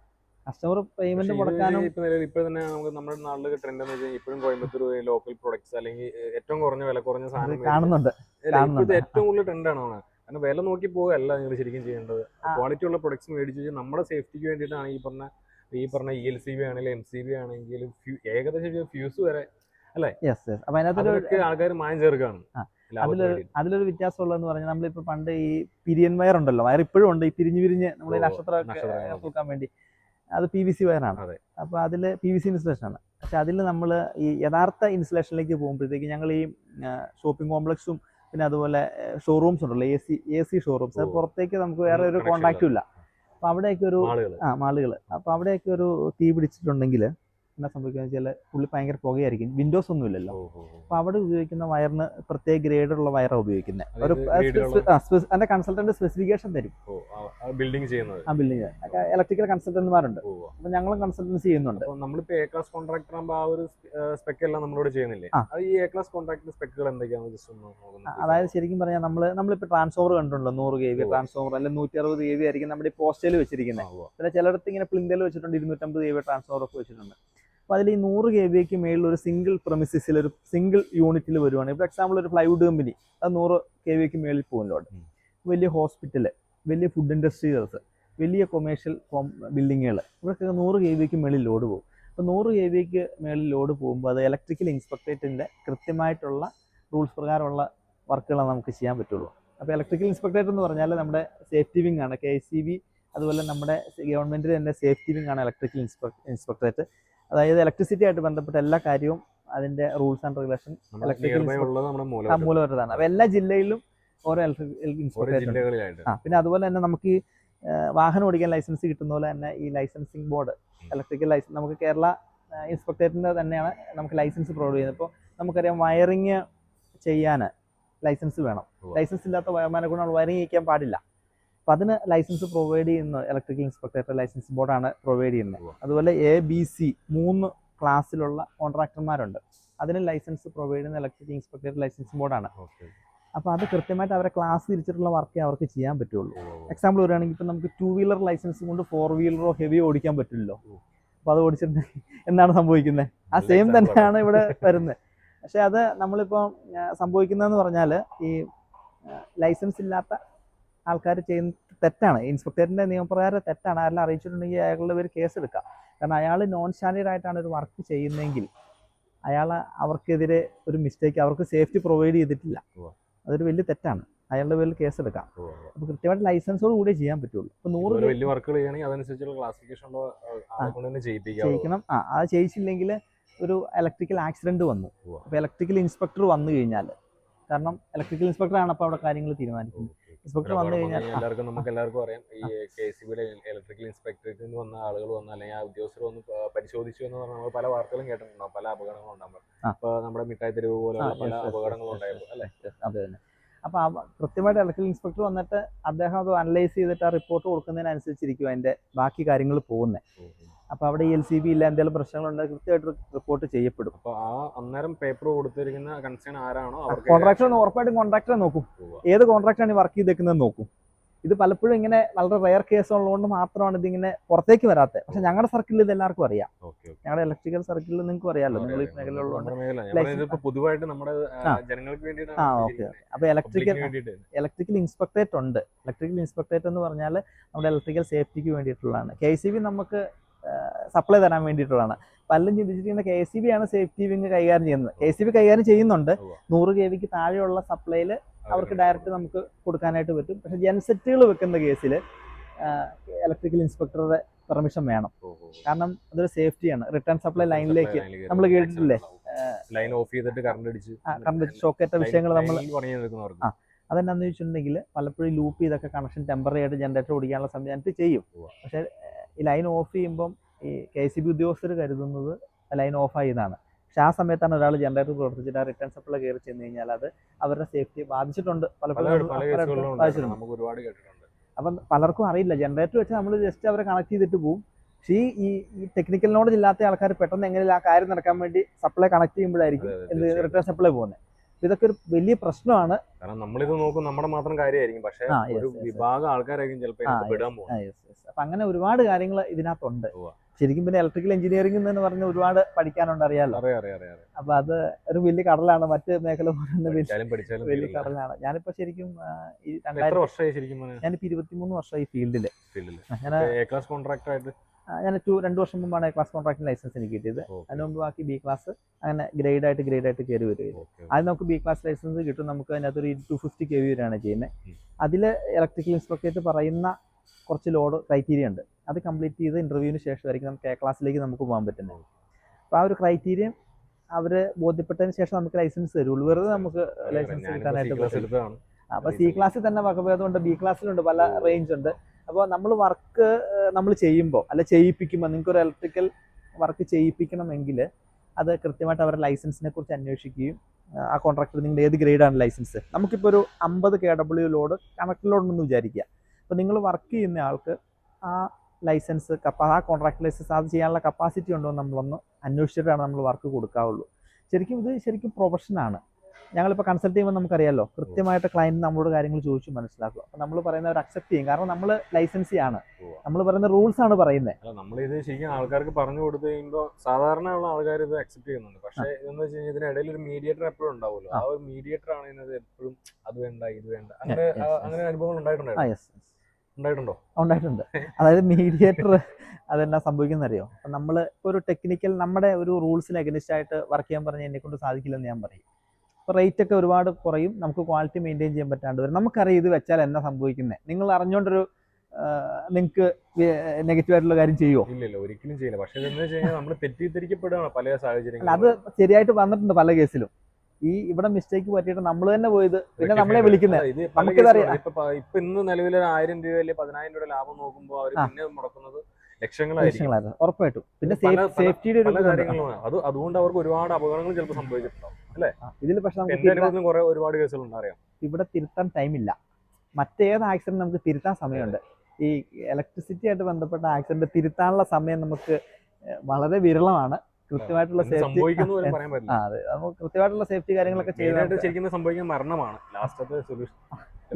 കസ്റ്റമർ പേയ്മെന്റ് മുടക്കാനും ഇപ്പൊ നിലവിൽ ഇപ്പൊ തന്നെ നമുക്ക് നമ്മുടെ നാട്ടിലെ ട്രെൻഡ് എന്ന് വെച്ചാൽ ഇപ്പോഴും കോയമ്പത്തൂർ ലോക്കൽ പ്രൊഡക്ട്സ് അല്ലെങ്കിൽ ഏറ്റവും കുറഞ്ഞ വില കുറഞ്ഞ സാധനം കാണുന്നുണ്ട് ഇത്. ഏറ്റവും കൂടുതൽ ട്രെൻഡാണ് കാരണം വില നോക്കി പോകല്ല നിങ്ങൾ ശരിക്കും ചെയ്യേണ്ടത് ക്വാളിറ്റി ഉള്ള പ്രൊഡക്ട്സ് മേടിച്ച് വെച്ചാൽ നമ്മുടെ സേഫ്റ്റിക്ക് വേണ്ടിയിട്ടാണ് ഈ പറഞ്ഞ ഈ പറഞ്ഞ ഇ എൽ സി ബി ആണെങ്കിലും എം സി ബി ആണെങ്കിലും ഏകദേശം ഫ്യൂസ് വരെ യെസ് യെസ് അപ്പൊ അതിനകത്തൊരു അതൊക്കെ ആൾക്കാർ മായം ചേർക്കാണ്. ലാഭത്തിന് അതിലൊരു. അതിലൊരു വ്യത്യാസം ഉള്ളതെന്ന് പറഞ്ഞാൽ നമ്മളിപ്പോ പണ്ട് ഈ പിരിയൻ വയർ ഉണ്ടല്ലോ വയർ ഇപ്പോഴും ഉണ്ട് ഈ പിരിഞ്ഞ് പിരിഞ്ഞ് നമ്മൾ നക്ഷത്രം. തൂക്കാൻ വേണ്ടി അത് പി വി സി വയറാണ് അതെ. അപ്പൊ അതിൽ പി വി സി ഇൻസുലേഷൻ ആണ്. പക്ഷെ അതിൽ നമ്മൾ ഈ യഥാർത്ഥ ഇൻസുലേഷനിലേക്ക് പോകുമ്പോഴത്തേക്ക് ഞങ്ങൾ ഈ ഷോപ്പിംഗ് കോംപ്ലക്സും പിന്നെ അതുപോലെ ഷോറൂംസ് ഉണ്ടല്ലോ A C A C showrooms. പുറത്തേക്ക് നമുക്ക് വേറെ ഒരു കോൺടാക്റ്റും ഇല്ല. അപ്പൊ അവിടെയൊക്കെ ഒരു ആ മാളുകൾ അപ്പോൾ അവിടെയൊക്കെ ഒരു തീ പിടിച്ചിട്ടുണ്ടെങ്കിൽ എന്നാ സംഭവിക്കുന്നത് വെച്ചാൽ പുള്ളി ഭയങ്കര പുകയായിരിക്കും. വിൻഡോസ് ഒന്നും ഇല്ലല്ലോ അപ്പൊ അവിടെ ഉപയോഗിക്കുന്ന വയറിന് പ്രത്യേക ഗ്രേഡുള്ള വയറാണ് ഉപയോഗിക്കുന്നത് ഒരു അതിന്റെ കൺസൾട്ടന്റ് സ്പെസിഫിക്കേഷൻ തരും. ബിൽഡിംഗ് ചെയ്യുന്നത്. ആ ബിൽഡിംഗ് ഇലക്ട്രിക്കൽ കൺസൾട്ടന്റ്മാരുണ്ട് അപ്പൊ ഞങ്ങളും കൺസൾട്ടൻസി ചെയ്യുന്നുണ്ട്. അപ്പൊ നമ്മളിപ്പോ എ ക്ലാസ് കോൺട്രാക്ടർ ആകുമ്പോൾ ആ ഒരു സ്പെക്ക് എല്ലാം നമ്മളോട് ചെയ്യുന്നില്ലേ. ഈ എ ക്ലാസ് കോൺട്രാക്ടർ സ്പെക്കുകൾ ജസ്റ്റ് ഒന്ന് അതായത് ശരിക്കും പറഞ്ഞാൽ നമ്മൾ നമ്മളിപ്പോ ട്രാൻസ്ഫോമർ കണ്ടിട്ടുണ്ടോ നൂറ് കെ വി ട്രാൻസ്ഫോർ ട്രാൻസ്ഫോമർ അല്ലെങ്കിൽ നൂറ്റി അറുപത് കെ വി ആയിരിക്കും നമ്മുടെ പോസ്റ്റേൽ വെച്ചിരിക്കുന്നത് പിന്നെ ചിലയിടത്ത് ഇങ്ങനെ പ്ലിന്തയിൽ വെച്ചിട്ടുണ്ട് ഇരുന്നൂറ്റമ്പത് കെ വി ട്രാൻസ്ഫോമർ ഒക്കെ വെച്ചിട്ടുണ്ട്. അപ്പോൾ അതിൽ ഈ നൂറ് കെ ബിക്ക് മേളിൽ ഒരു സിംഗിൾ പ്രമിസിസിൽ ഒരു സിംഗിൾ യൂണിറ്റിൽ വരുവാണ്. ഇപ്പോൾ എക്സാമ്പിൾ ഒരു പ്ലൈവുഡ് കമ്പനി അത് നൂറ് കെ ബിക്ക് മേളിൽ പോകുമല്ലോ. വലിയ ഹോസ്പിറ്റൽ വലിയ ഫുഡ് ഇൻഡസ്ട്രീസ് വലിയ കൊമേഴ്ഷ്യൽ ബിൽഡിങ്ങുകൾ ഇവിടെയൊക്കെ നൂറ് കെ ബിക്ക് മേളിൽ ലോഡ് പോകും. അപ്പോൾ നൂറ് കെ ബിക്ക് മേളിൽ ലോഡ് പോകുമ്പോൾ അത് ഇലക്ട്രിക്കൽ ഇൻസ്പെക്ടറേറ്റിന്റെ കൃത്യമായിട്ടുള്ള റൂൾസ് പ്രകാരമുള്ള വർക്കുകളാണ് നമുക്ക് ചെയ്യാൻ പറ്റുള്ളൂ. അപ്പോൾ ഇലക്ട്രിക്കൽ ഇൻസ്പെക്ടറേറ്റ് എന്ന് പറഞ്ഞാൽ നമ്മുടെ സേഫ്റ്റി വിങ് ആണ്. കെ സി ബി അതുപോലെ നമ്മുടെ ഗവൺമെന്റിന്റെ തന്നെ സേഫ്റ്റി വിങ് ആണ് ഇലക്ട്രിക്കൽ ഇൻസ്പെക്ടറേറ്റ് അതായത് ഇലക്ട്രിസിറ്റി ആയിട്ട് ബന്ധപ്പെട്ട എല്ലാ കാര്യവും അതിന്റെ റൂൾസ് ആൻഡ് റെഗുലേഷൻ നമ്മുടെ Electrical നിയർ ബൈ inspect- ഉള്ളത് നമ്മുടെ ആ മൂലം അപ്പോൾ എല്ലാ ജില്ലയിലും ഓരോ ഇൻസ്പെക്ടർ ആ പിന്നെ അതുപോലെ തന്നെ നമുക്ക് ഈ വാഹനം ഓടിക്കാൻ ലൈസൻസ് കിട്ടുന്ന പോലെ തന്നെ ഈ ലൈസൻസിങ് ബോർഡ് ഇലക്ട്രിക്കൽ ലൈസൻസ് നമുക്ക് കേരള ഇൻസ്പെക്ടറേറ്റിന്റെ തന്നെയാണ് നമുക്ക് ലൈസൻസ് പ്രൊവൈഡ് ചെയ്യുന്നത്. ഇപ്പോൾ നമുക്കറിയാം വയറിങ് ചെയ്യാൻ ലൈസൻസ് വേണം. ലൈസൻസ് ഇല്ലാത്ത വയർമാനെ കൊണ്ട് നമ്മൾ വയറിങ് ചെയ്യിക്കാൻ പാടില്ല. അപ്പം അതിന് ലൈസൻസ് പ്രൊവൈഡ് ചെയ്യുന്ന ഇലക്ട്രിക്കൽ ഇൻസ്പെക്ടറേറ്റ് ലൈസൻസ് ബോർഡാണ് പ്രൊവൈഡ് ചെയ്യുന്നത്. അതുപോലെ എ ബി സി മൂന്ന് ക്ലാസ്സിലുള്ള കോൺട്രാക്ടർമാരുണ്ട് അതിന് ലൈസൻസ് പ്രൊവൈഡ് ചെയ്യുന്ന ഇലക്ട്രിക്കൽ ഇൻസ്പെക്ടറേറ്റ് ലൈസൻസ് ബോർഡാണ് അപ്പൊ അപ്പോൾ അത് കൃത്യമായിട്ട് അവരെ ക്ലാസ് തിരിച്ചിട്ടുള്ള വർക്കേ അവർക്ക് ചെയ്യാൻ പറ്റുള്ളൂ. എക്സാമ്പിൾ വരികയാണെങ്കിൽ ഇപ്പം നമുക്ക് ടൂ വീലർ ലൈസൻസ് കൊണ്ട് ഫോർ വീലറോ ഹെവി ഓടിക്കാൻ പറ്റില്ലല്ലോ. അപ്പൊ അപ്പോൾ അത് ഓടിച്ചിട്ട് എന്താണ് സംഭവിക്കുന്നത് ആ സെയിം തന്നെയാണ് ഇവിടെ വരുന്നത് പക്ഷേ അത് നമ്മളിപ്പോ സംഭവിക്കുന്നതെന്ന് പറഞ്ഞാൽ ഈ ലൈസൻസ് ഇല്ലാത്ത ആൾക്കാർ ചെയ്യുന്ന തെറ്റാണ്. ഇൻസ്പെക്ടറിന്റെ നിയമപ്രകാരം തെറ്റാണ്. അയാളെ അറിയിച്ചിട്ടുണ്ടെങ്കിൽ അയാളുടെ പേര് കേസ് എടുക്കാം കാരണം അയാൾ നോൺ സ്റ്റാൻഡേർഡ് ആയിട്ടാണ് ഒരു വർക്ക് ചെയ്യുന്നതെങ്കിൽ അയാൾ അവർക്കെതിരെ ഒരു മിസ്റ്റേക്ക് അവർക്ക് സേഫ്റ്റി പ്രൊവൈഡ് ചെയ്തിട്ടില്ല. അതൊരു വലിയ തെറ്റാണ്. അയാളുടെ പേരിൽ കേസ് എടുക്കാം അപ്പോൾ കൃത്യമായിട്ട് ലൈസൻസോട് കൂടെ ചെയ്യാൻ പറ്റുള്ളൂ. അപ്പോൾ നൂറ് വലിയ വർക്കുകൾ ചെയ്യണമെങ്കിൽ അതനുസരിച്ചുള്ള ക്ലാസിഫിക്കേഷൻ ചെയ്യിക്കണം. ആ അത് ചെയ്യിച്ചില്ലെങ്കിൽ ഒരു ഇലക്ട്രിക്കൽ ആക്സിഡന്റ് വന്നു. അപ്പൊ അപ്പോൾ ഇലക്ട്രിക്കൽ ഇൻസ്പെക്ടർ വന്നു കഴിഞ്ഞാൽ കാരണം ഇലക്ട്രിക്കൽ ഇൻസ്പെക്ടറാണ് അപ്പോൾ അവിടെ കാര്യങ്ങൾ തീരുമാനിക്കുന്നത്. ഇൻസ്പെക്ടർ വന്നു കഴിഞ്ഞാൽ എല്ലാവർക്കും നമുക്ക് എല്ലാവർക്കും അറിയാം. ഈ കെ സി ബിയുടെ ഇലക്ട്രിക്കൽ ഇൻസ്പെക്ടറേറ്റിൽ നിന്ന് വന്ന ആളുകൾ വന്ന് അല്ലെങ്കിൽ ആ ഉദ്യോഗസ്ഥർ വന്ന് പരിശോധിച്ചു എന്ന് പറഞ്ഞാൽ നമ്മൾ പല വാർത്തകളും കേട്ടിട്ടുണ്ടാവും. പല അപകടങ്ങളും ഉണ്ടാകുമ്പോൾ ആ. അപ്പൊ നമ്മുടെ മിഠായി തെരുവ് പോലെയുള്ള പല അപകടങ്ങളും ഉണ്ടായിരുന്നു അല്ലേ? അതെ തന്നെ. അപ്പോൾ ആ കൃത്യമായിട്ട് ഇലക്ട്രിക്കൽ ഇൻസ്പെക്ടർ വന്നിട്ട് അദ്ദേഹം അത് അനലൈസ് ചെയ്തിട്ട് ആ റിപ്പോർട്ട് കൊടുക്കുന്നതിനനുസരിച്ചിരിക്കും അതിന്റെ ബാക്കി കാര്യങ്ങൾ പോകുന്നത്. അപ്പോൾ അവിടെ എൽ സി ബി ഇല്ല എന്തെങ്കിലും പ്രശ്നങ്ങളുണ്ടെങ്കിൽ കൃത്യമായിട്ട് റിപ്പോർട്ട് ചെയ്യപ്പെടും. അപ്പൊ ആ അന്നേരം പേപ്പർ കൊടുത്തിരിക്കുന്ന കൺസേൺ ആരാണോ കോൺട്രാക്ടർ ഉറപ്പായിട്ടും കോൺട്രാക്ടറെ നോക്കും. ഏത് കോൺട്രാക്ടറാണ് വർക്ക് ചെയ്തേക്കുന്നത് നോക്കും. ഇത് പലപ്പോഴും ഇങ്ങനെ വളരെ റെയർ കേസ് ഉള്ളതുകൊണ്ട് മാത്രമാണ് ഇതിങ്ങനെ പുറത്തേക്ക് വരാത്തത്. പക്ഷെ ഞങ്ങളുടെ സർക്കിളിൽ ഇത് എല്ലാവർക്കും അറിയാം. ഞങ്ങളുടെ ഇലക്ട്രിക്കൽ സർക്കിളിൽ നിങ്ങൾക്ക് അറിയാമല്ലോ നിങ്ങൾ ഈ മേഖലയിലുള്ളതുകൊണ്ട്. പൊതുവായിട്ട് നമ്മുടെ ജനങ്ങൾക്ക് ആ. ഓക്കെ അപ്പോൾ ഇലക്ട്രിക്കൽ ഇലക്ട്രിക്കൽ ഇൻസ്പെക്ടറേറ്റ് ഉണ്ട്. ഇലക്ട്രിക്കൽ ഇൻസ്പെക്ടറേറ്റ് എന്ന് പറഞ്ഞാൽ നമ്മുടെ ഇലക്ട്രിക്കൽ സേഫ്റ്റിക്ക് വേണ്ടിയിട്ടുള്ളതാണ്. കെ സി ബി നമുക്ക് സപ്ലൈ തരാൻ വേണ്ടിയിട്ടുള്ളതാണ്. പലരും ചിന്തിച്ചിരിക്കുന്ന കെ സി ബി ആണ് സേഫ്റ്റി വിങ് കൈകാര്യം ചെയ്യുന്നത്. കെ സി ബി കൈകാര്യം ചെയ്യുന്നുണ്ട്. നൂറ് കെ വിക്ക് താഴെയുള്ള സപ്ലൈയിൽ അവർക്ക് ഡയറക്റ്റ് നമുക്ക് കൊടുക്കാനായിട്ട് പറ്റും. പക്ഷെ ജെൻസെറ്റുകൾ വെക്കുന്ന കേസിൽ ഇലക്ട്രിക്കൽ ഇൻസ്പെക്ടറുടെ പെർമിഷൻ വേണം. കാരണം അതൊരു സേഫ്റ്റിയാണ് റിട്ടേൺ സപ്ലൈ ലൈനിലേക്ക് നമ്മൾ കേട്ടിട്ടില്ലേ? ലൈൻ ഓഫ് ചെയ്തിട്ട് കറണ്ട് അടിച്ച് കറണ്ട് ഷോക്കേറ്റ വിഷയങ്ങൾ നമ്മൾ ആ. അതെന്നാന്ന് ചോദിച്ചിട്ടുണ്ടെങ്കിൽ പലപ്പോഴും ലൂപ്പ് ചെയ്തൊക്കെ കണക്ഷൻ ടെമ്പററി ആയിട്ട് ജനറേറ്റർ ഓടിക്കാനുള്ള സംവിധാനത്തിൽ ചെയ്യും. പക്ഷെ ഈ ലൈൻ ഓഫ് ചെയ്യുമ്പം ഈ കെ സി ബി ഉദ്യോഗസ്ഥർ കരുതുന്നത് ലൈൻ ഓഫ് എന്നാണ് പക്ഷെ ആ സമയത്താണ് ഒരാൾ ജനറേറ്റർ പ്രവർത്തിച്ചിട്ട് ആ റിട്ടേൺ സപ്ലൈ കയറി ചെന്ന് കഴിഞ്ഞാൽ അത് അവരുടെ സേഫ്റ്റി ബാധിച്ചിട്ടുണ്ട്. പലപ്പോഴും അപ്പം പലർക്കും അറിയില്ല. ജനറേറ്റർ വെച്ച് നമ്മൾ ജസ്റ്റ് അവരെ കണക്ട് ചെയ്തിട്ട് പോകും പക്ഷേ ഈ ഈ- ടെക്നിക്കൽ നോളജ് ഇല്ലാത്ത ആൾക്കാർ പെട്ടെന്ന് എങ്ങനെയും ആ കാര്യം നടക്കാൻ വേണ്ടി സപ്ലൈ കണക്ട് ചെയ്യുമ്പോഴായിരിക്കും. റിട്ടേൺ സപ്ലൈ പോകുന്നത് ഇതൊക്കെ ഒരു വലിയ പ്രശ്നമാണ്. കാരണം നമ്മളിത് നോക്കും നമ്മുടെ മാത്രം കാര്യമായിരിക്കും. പക്ഷെ ഒരു. വിഭാഗം ആൾക്കാരായിരിക്കും ചിലപ്പോൾ. അപ്പൊ അങ്ങനെ ഒരുപാട് കാര്യങ്ങൾ ഇതിനകത്തുണ്ട്. ശരിക്കും പിന്നെ ഇലക്ട്രിക്കൽ എഞ്ചിനീയറിംഗ് എന്ന് പറഞ്ഞ ഒരുപാട് പഠിക്കാനുണ്ട് അറിയാലോ. അറിയാം അറിയാം അറിയാം അറിയാം. അപ്പൊ അത് ഒരു വലിയ കടലാണ്. മറ്റ് മേഖല വലിയ. കടലാണ്. ഞാനിപ്പോ ശരിക്കും ഞാനിപ്പോ ഇരുപത്തിമൂന്ന് വർഷമായി ഫീൽഡിൽ. ഞാൻ കോൺട്രാക്ടർ ആയിട്ട്? ഞാൻ ടു രണ്ട് വർഷം മുമ്പാണ് ക്ലാസ് കോൺട്രാക്ടിംഗ് ലൈസൻസ് എനിക്ക് കിട്ടിയത്. അതിന് മുമ്പ് ബാക്കി ബി ക്ലാസ് അങ്ങനെ ഗ്രേഡ് ആയിട്ട് ഗ്രേഡ് ആയിട്ട് കയറി വരികയും അത് നമുക്ക് ബി ക്ലാസ് ലൈസൻസ് കിട്ടും. നമുക്ക് അതിനകത്ത് ഒരു ടു ഫിഫ്റ്റി കെ വി വരെയാണ് ചെയ്യുന്നത്. അതിൽ ഇലക്ട്രിക്കൽ ഇൻസ്പെക്ടറേറ്റ് പറയുന്ന കുറച്ച് ലോഡ് ക്രൈറ്റീരിയ ഉണ്ട്. അത് കംപ്ലീറ്റ് ചെയ്ത് ഇന്റർവ്യൂവിന് ശേഷമായിരിക്കും നമുക്ക് എ ക്ലാസ്സിലേക്ക് നമുക്ക് പോകാൻ പറ്റുന്നത്. അപ്പോൾ ആ ഒരു ക്രൈറ്റീരിയ അവർ ബോധ്യപ്പെട്ടതിന് ശേഷം നമുക്ക് ലൈസൻസ് തരുള്ളൂ വെറുതെ നമുക്ക് ലൈസൻസ് കിട്ടാനായിട്ട് അപ്പോൾ സി ക്ലാസ്സിൽ തന്നെ വകഭേദമുണ്ട് ബി ക്ലാസ്സിലുണ്ട് പല റേഞ്ച് ഉണ്ട്. അപ്പോൾ നമ്മൾ വർക്ക് നമ്മൾ ചെയ്യുമ്പോൾ അല്ല ചെയ്യിപ്പിക്കുമ്പോൾ നിങ്ങൾക്ക് ഒരു ഇലക്ട്രിക്കൽ വർക്ക് ചെയ്യിപ്പിക്കണമെങ്കിൽ അത് കൃത്യമായിട്ട് അവരുടെ ലൈസൻസിനെ കുറിച്ച് അന്വേഷിക്കുകയും ആ, കോൺട്രാക്ടർ നിങ്ങളുടെ ഏത് ഗ്രേഡാണ് ലൈസൻസ് നമുക്കിപ്പോൾ ഒരു അമ്പത് K W load connect load എന്ന് വിചാരിക്കുക. അപ്പോൾ നിങ്ങൾ വർക്ക് ചെയ്യുന്ന ആൾക്ക് ആ ലൈസൻസ് കപ്പാ ആ കോൺട്രാക്ട് ലൈസൻസ് അത് ചെയ്യാനുള്ള കപ്പാസിറ്റി ഉണ്ടോ എന്ന് നമ്മളൊന്ന് അന്വേഷിച്ചിട്ടാണ് നമ്മൾ വർക്ക് കൊടുക്കാവുള്ളൂ. ശരിക്കും ഇത് ശരിക്കും പ്രൊഫഷനാണ് ഞങ്ങളിപ്പോൾ കൺസൾട്ട് ചെയ്യുമ്പോൾ നമുക്കറിയാലോ കൃത്യമായിട്ട് ക്ലയന്റ് നമ്മളോട് കാര്യങ്ങൾ ചോദിച്ചു മനസ്സിലാക്കും അപ്പോൾ നമ്മൾ പറയുന്നവർ അക്സെപ്റ്റ് ചെയ്യും. കാരണം നമ്മൾ ലൈസൻസി ആണ്. നമ്മൾ പറയുന്ന റൂൾസ് ആണ് പറയുന്നത് നമ്മൾ ഇത് ശരിക്കും ആൾക്കാർക്ക് പറഞ്ഞു കൊടുത്തു കഴിയുമ്പോൾ സാധാരണ ഉള്ള ആൾക്കാർ ഇത് അക്സെപ്റ്റ് ചെയ്യുന്നുണ്ട്. പക്ഷേ എന്ന് വെച്ച് കഴിഞ്ഞാൽ ഇതിനിടയിൽ ഒരു മീഡിയേറ്റർ എപ്പോഴും ഉണ്ടാവുമല്ലോ. ആ. ഒരു മീഡിയേറ്റർ ആണ് ഇതിനകത്ത് എപ്പോഴും അത് വേണ്ട ഇത് വേണ്ട. അങ്ങനെ. അങ്ങനെ അനുഭവങ്ങൾ ഉണ്ടായിട്ടുണ്ടായിരുന്നു ഉണ്ടായിട്ടുണ്ടോ? ഉണ്ടായിട്ടുണ്ട്. അതായത് മീഡിയേറ്റർ അതെന്നാ സംഭവിക്കുന്ന അറിയോ അപ്പം നമ്മൾ ഒരു ടെക്നിക്കൽ നമ്മുടെ ഒരു റൂൾസിന് അഗനിസ്റ്റ് ആയിട്ട് വർക്ക് ചെയ്യാൻ പറഞ്ഞാൽ എന്നെ കൊണ്ട് സാധിക്കില്ലെന്ന് ഞാൻ പറയും. റേറ്റ് ഒക്കെ ഒരുപാട് കുറയും. നമുക്ക് ക്വാളിറ്റി മെയിന്റെയിൻ ചെയ്യാൻ പറ്റാണ്ട് വരും. നമുക്കറിയാം ഇത് വെച്ചാൽ എന്നാ സംഭവിക്കുന്നത് നിങ്ങൾ അറിഞ്ഞുകൊണ്ടൊരു നിങ്ങൾക്ക് നെഗറ്റീവ് ആയിട്ടുള്ള കാര്യം ചെയ്യുമോ ഇല്ല ഇല്ല ഒരിക്കലും ചെയ്യില്ല. പക്ഷേ എന്താ വെച്ച് കഴിഞ്ഞാൽ നമ്മൾ തെറ്റിദ്ധരിക്കപ്പെടുകയാണ് പല സാഹചര്യങ്ങളും അത് ശരിയായിട്ട് വന്നിട്ടുണ്ട് പല കേസിലും. ഈ ഇവിടെ മിസ്റ്റേക്ക് പറ്റിയിട്ട് നമ്മൾ തന്നെ പോയത് പിന്നെ നമ്മളെ വിളിക്കുന്നത് നമുക്കിതറിയാം. ഇപ്പൊ ഇന്ന് നിലവിൽ ഒരു ആയിരം രൂപ അല്ലെങ്കിൽ പതിനായിരം രൂപ ലാഭം നോക്കുമ്പോൾ അവർ പിന്നെ മുടക്കുന്നത് ലക്ഷ്യങ്ങളായിരുന്നു ഉറപ്പായിട്ടും. പിന്നെ സേഫ്റ്റിയുടെ ഒരു അത് അതുകൊണ്ട് അവർക്ക് ഒരുപാട് അപകടങ്ങൾ ചിലപ്പോൾ സംഭവിച്ചിട്ടുണ്ടാവും. അല്ലേ? ഇതിൽ പക്ഷെ നമുക്ക് കുറെ ഒരുപാട് കേസുകളുണ്ട് അറിയാം. ഇവിടെ തിരുത്താൻ ടൈമില്ല മറ്റേത് ആക്സിഡന്റ് നമുക്ക് തിരുത്താൻ സമയമുണ്ട്. ഈ ഇലക്ട്രിസിറ്റി ആയിട്ട് ബന്ധപ്പെട്ട ആക്സിഡന്റ് തിരുത്താനുള്ള സമയം നമുക്ക് വളരെ വിരളമാണ്. കൃത്യമായിട്ടുള്ള സേഫ്റ്റി അതെ നമുക്ക് കൃത്യമായിട്ടുള്ള സേഫ്റ്റി കാര്യങ്ങളൊക്കെ ചെയ്തിട്ട് ശരിക്കും സംഭവിക്കുന്ന മരണമാണ്. ലാസ്റ്റത്തെ സൊല്യൂഷൻ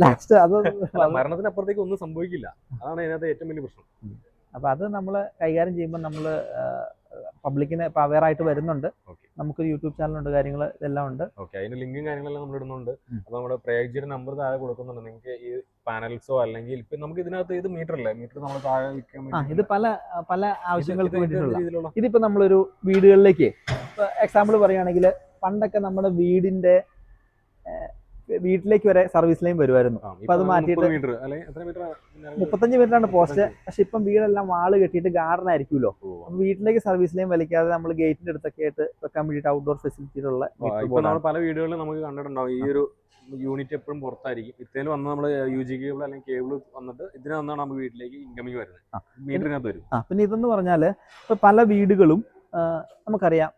ലാസ്റ്റ് അത് <laughs> മരണത്തിനപ്പുറത്തേക്ക് ഒന്നും സംഭവിക്കില്ല. അതാണ് ഇതിനകത്ത് ഏറ്റവും വലിയ പ്രശ്നം. അപ്പൊ അത് നമ്മൾ കൈകാര്യം ചെയ്യുമ്പോൾ നമ്മൾ പബ്ലിക്കിന് ഇപ്പൊ അവയർ ആയിട്ട് വരുന്നുണ്ട്. നമുക്ക് യൂട്യൂബ് ചാനലുണ്ട് കാര്യങ്ങൾ ഇതെല്ലാം ഉണ്ട്. ഓക്കെ. അതിന്റെ ലിങ്കും കാര്യങ്ങളെല്ലാം നമ്മൾ ഇടുന്നുണ്ട്. അപ്പോൾ അപ്പൊ നമ്മുടെ പ്രേക്ഷകരുടെ നമ്പർ താഴെ കൊടുക്കുന്നുണ്ട്. നിങ്ങൾക്ക് ഈ പാനൽസോ അല്ലെങ്കിൽ ഇപ്പൊ നമുക്ക് ഇതിനകത്ത് ഇത് മീറ്റർ അല്ലേ? മീറ്റർ നമ്മൾ താഴെ വെക്കാൻ ഇത് പല പല ആവശ്യങ്ങൾക്ക് വേണ്ടിയിട്ടുള്ള ഇതിപ്പോ നമ്മളൊരു വീടുകളിലേക്ക് എക്സാമ്പിൾ പറയുകയാണെങ്കിൽ പണ്ടൊക്കെ നമ്മുടെ വീടിന്റെ വീട്ടിലേക്ക് വരെ സർവീസ് ലൈൻ വരുമായിരുന്നു അപ്പൊ അത് മാറ്റിയിട്ട് 30 മീറ്റർ ആണ് മുപ്പത്തഞ്ച്. പോസ്റ്റ് പക്ഷെ ഇപ്പം വീടെല്ലാം വാൾ കെട്ടിയിട്ട് ഗാർഡൻ ആയിരിക്കുമല്ലോ. അപ്പൊ വീട്ടിലേക്ക് സർവീസ് ലൈൻ വലിക്കാതെ നമ്മൾ ഗേറ്റിന്റെ അടുത്തൊക്കെ ആയിട്ട് വെക്കാൻ വേണ്ടിയിട്ട് ഔട്ട്ഡോർ ഫെസിലിറ്റിയിലുള്ള നമ്മൾ പല വീടുകളിലും നമുക്ക് കണ്ടിട്ടുണ്ടാവും. ഈ ഒരു യൂണിറ്റ് എപ്പോഴും പുറത്തായിരിക്കും. ഇത്തേൽ വന്ന് നമ്മൾ യു ജി കേബിൾ അല്ലെങ്കിൽ കേബിൾ വന്നിട്ട് ഇതിന് വന്നാണ് നമുക്ക് വീട്ടിലേക്ക് ഇൻകമിങ് വരുന്നത്. മീറ്ററിനകത്ത് വരും. പിന്നെ ഇതെന്ന് പറഞ്ഞാൽ ഇപ്പൊ പല വീടുകളും നമുക്കറിയാം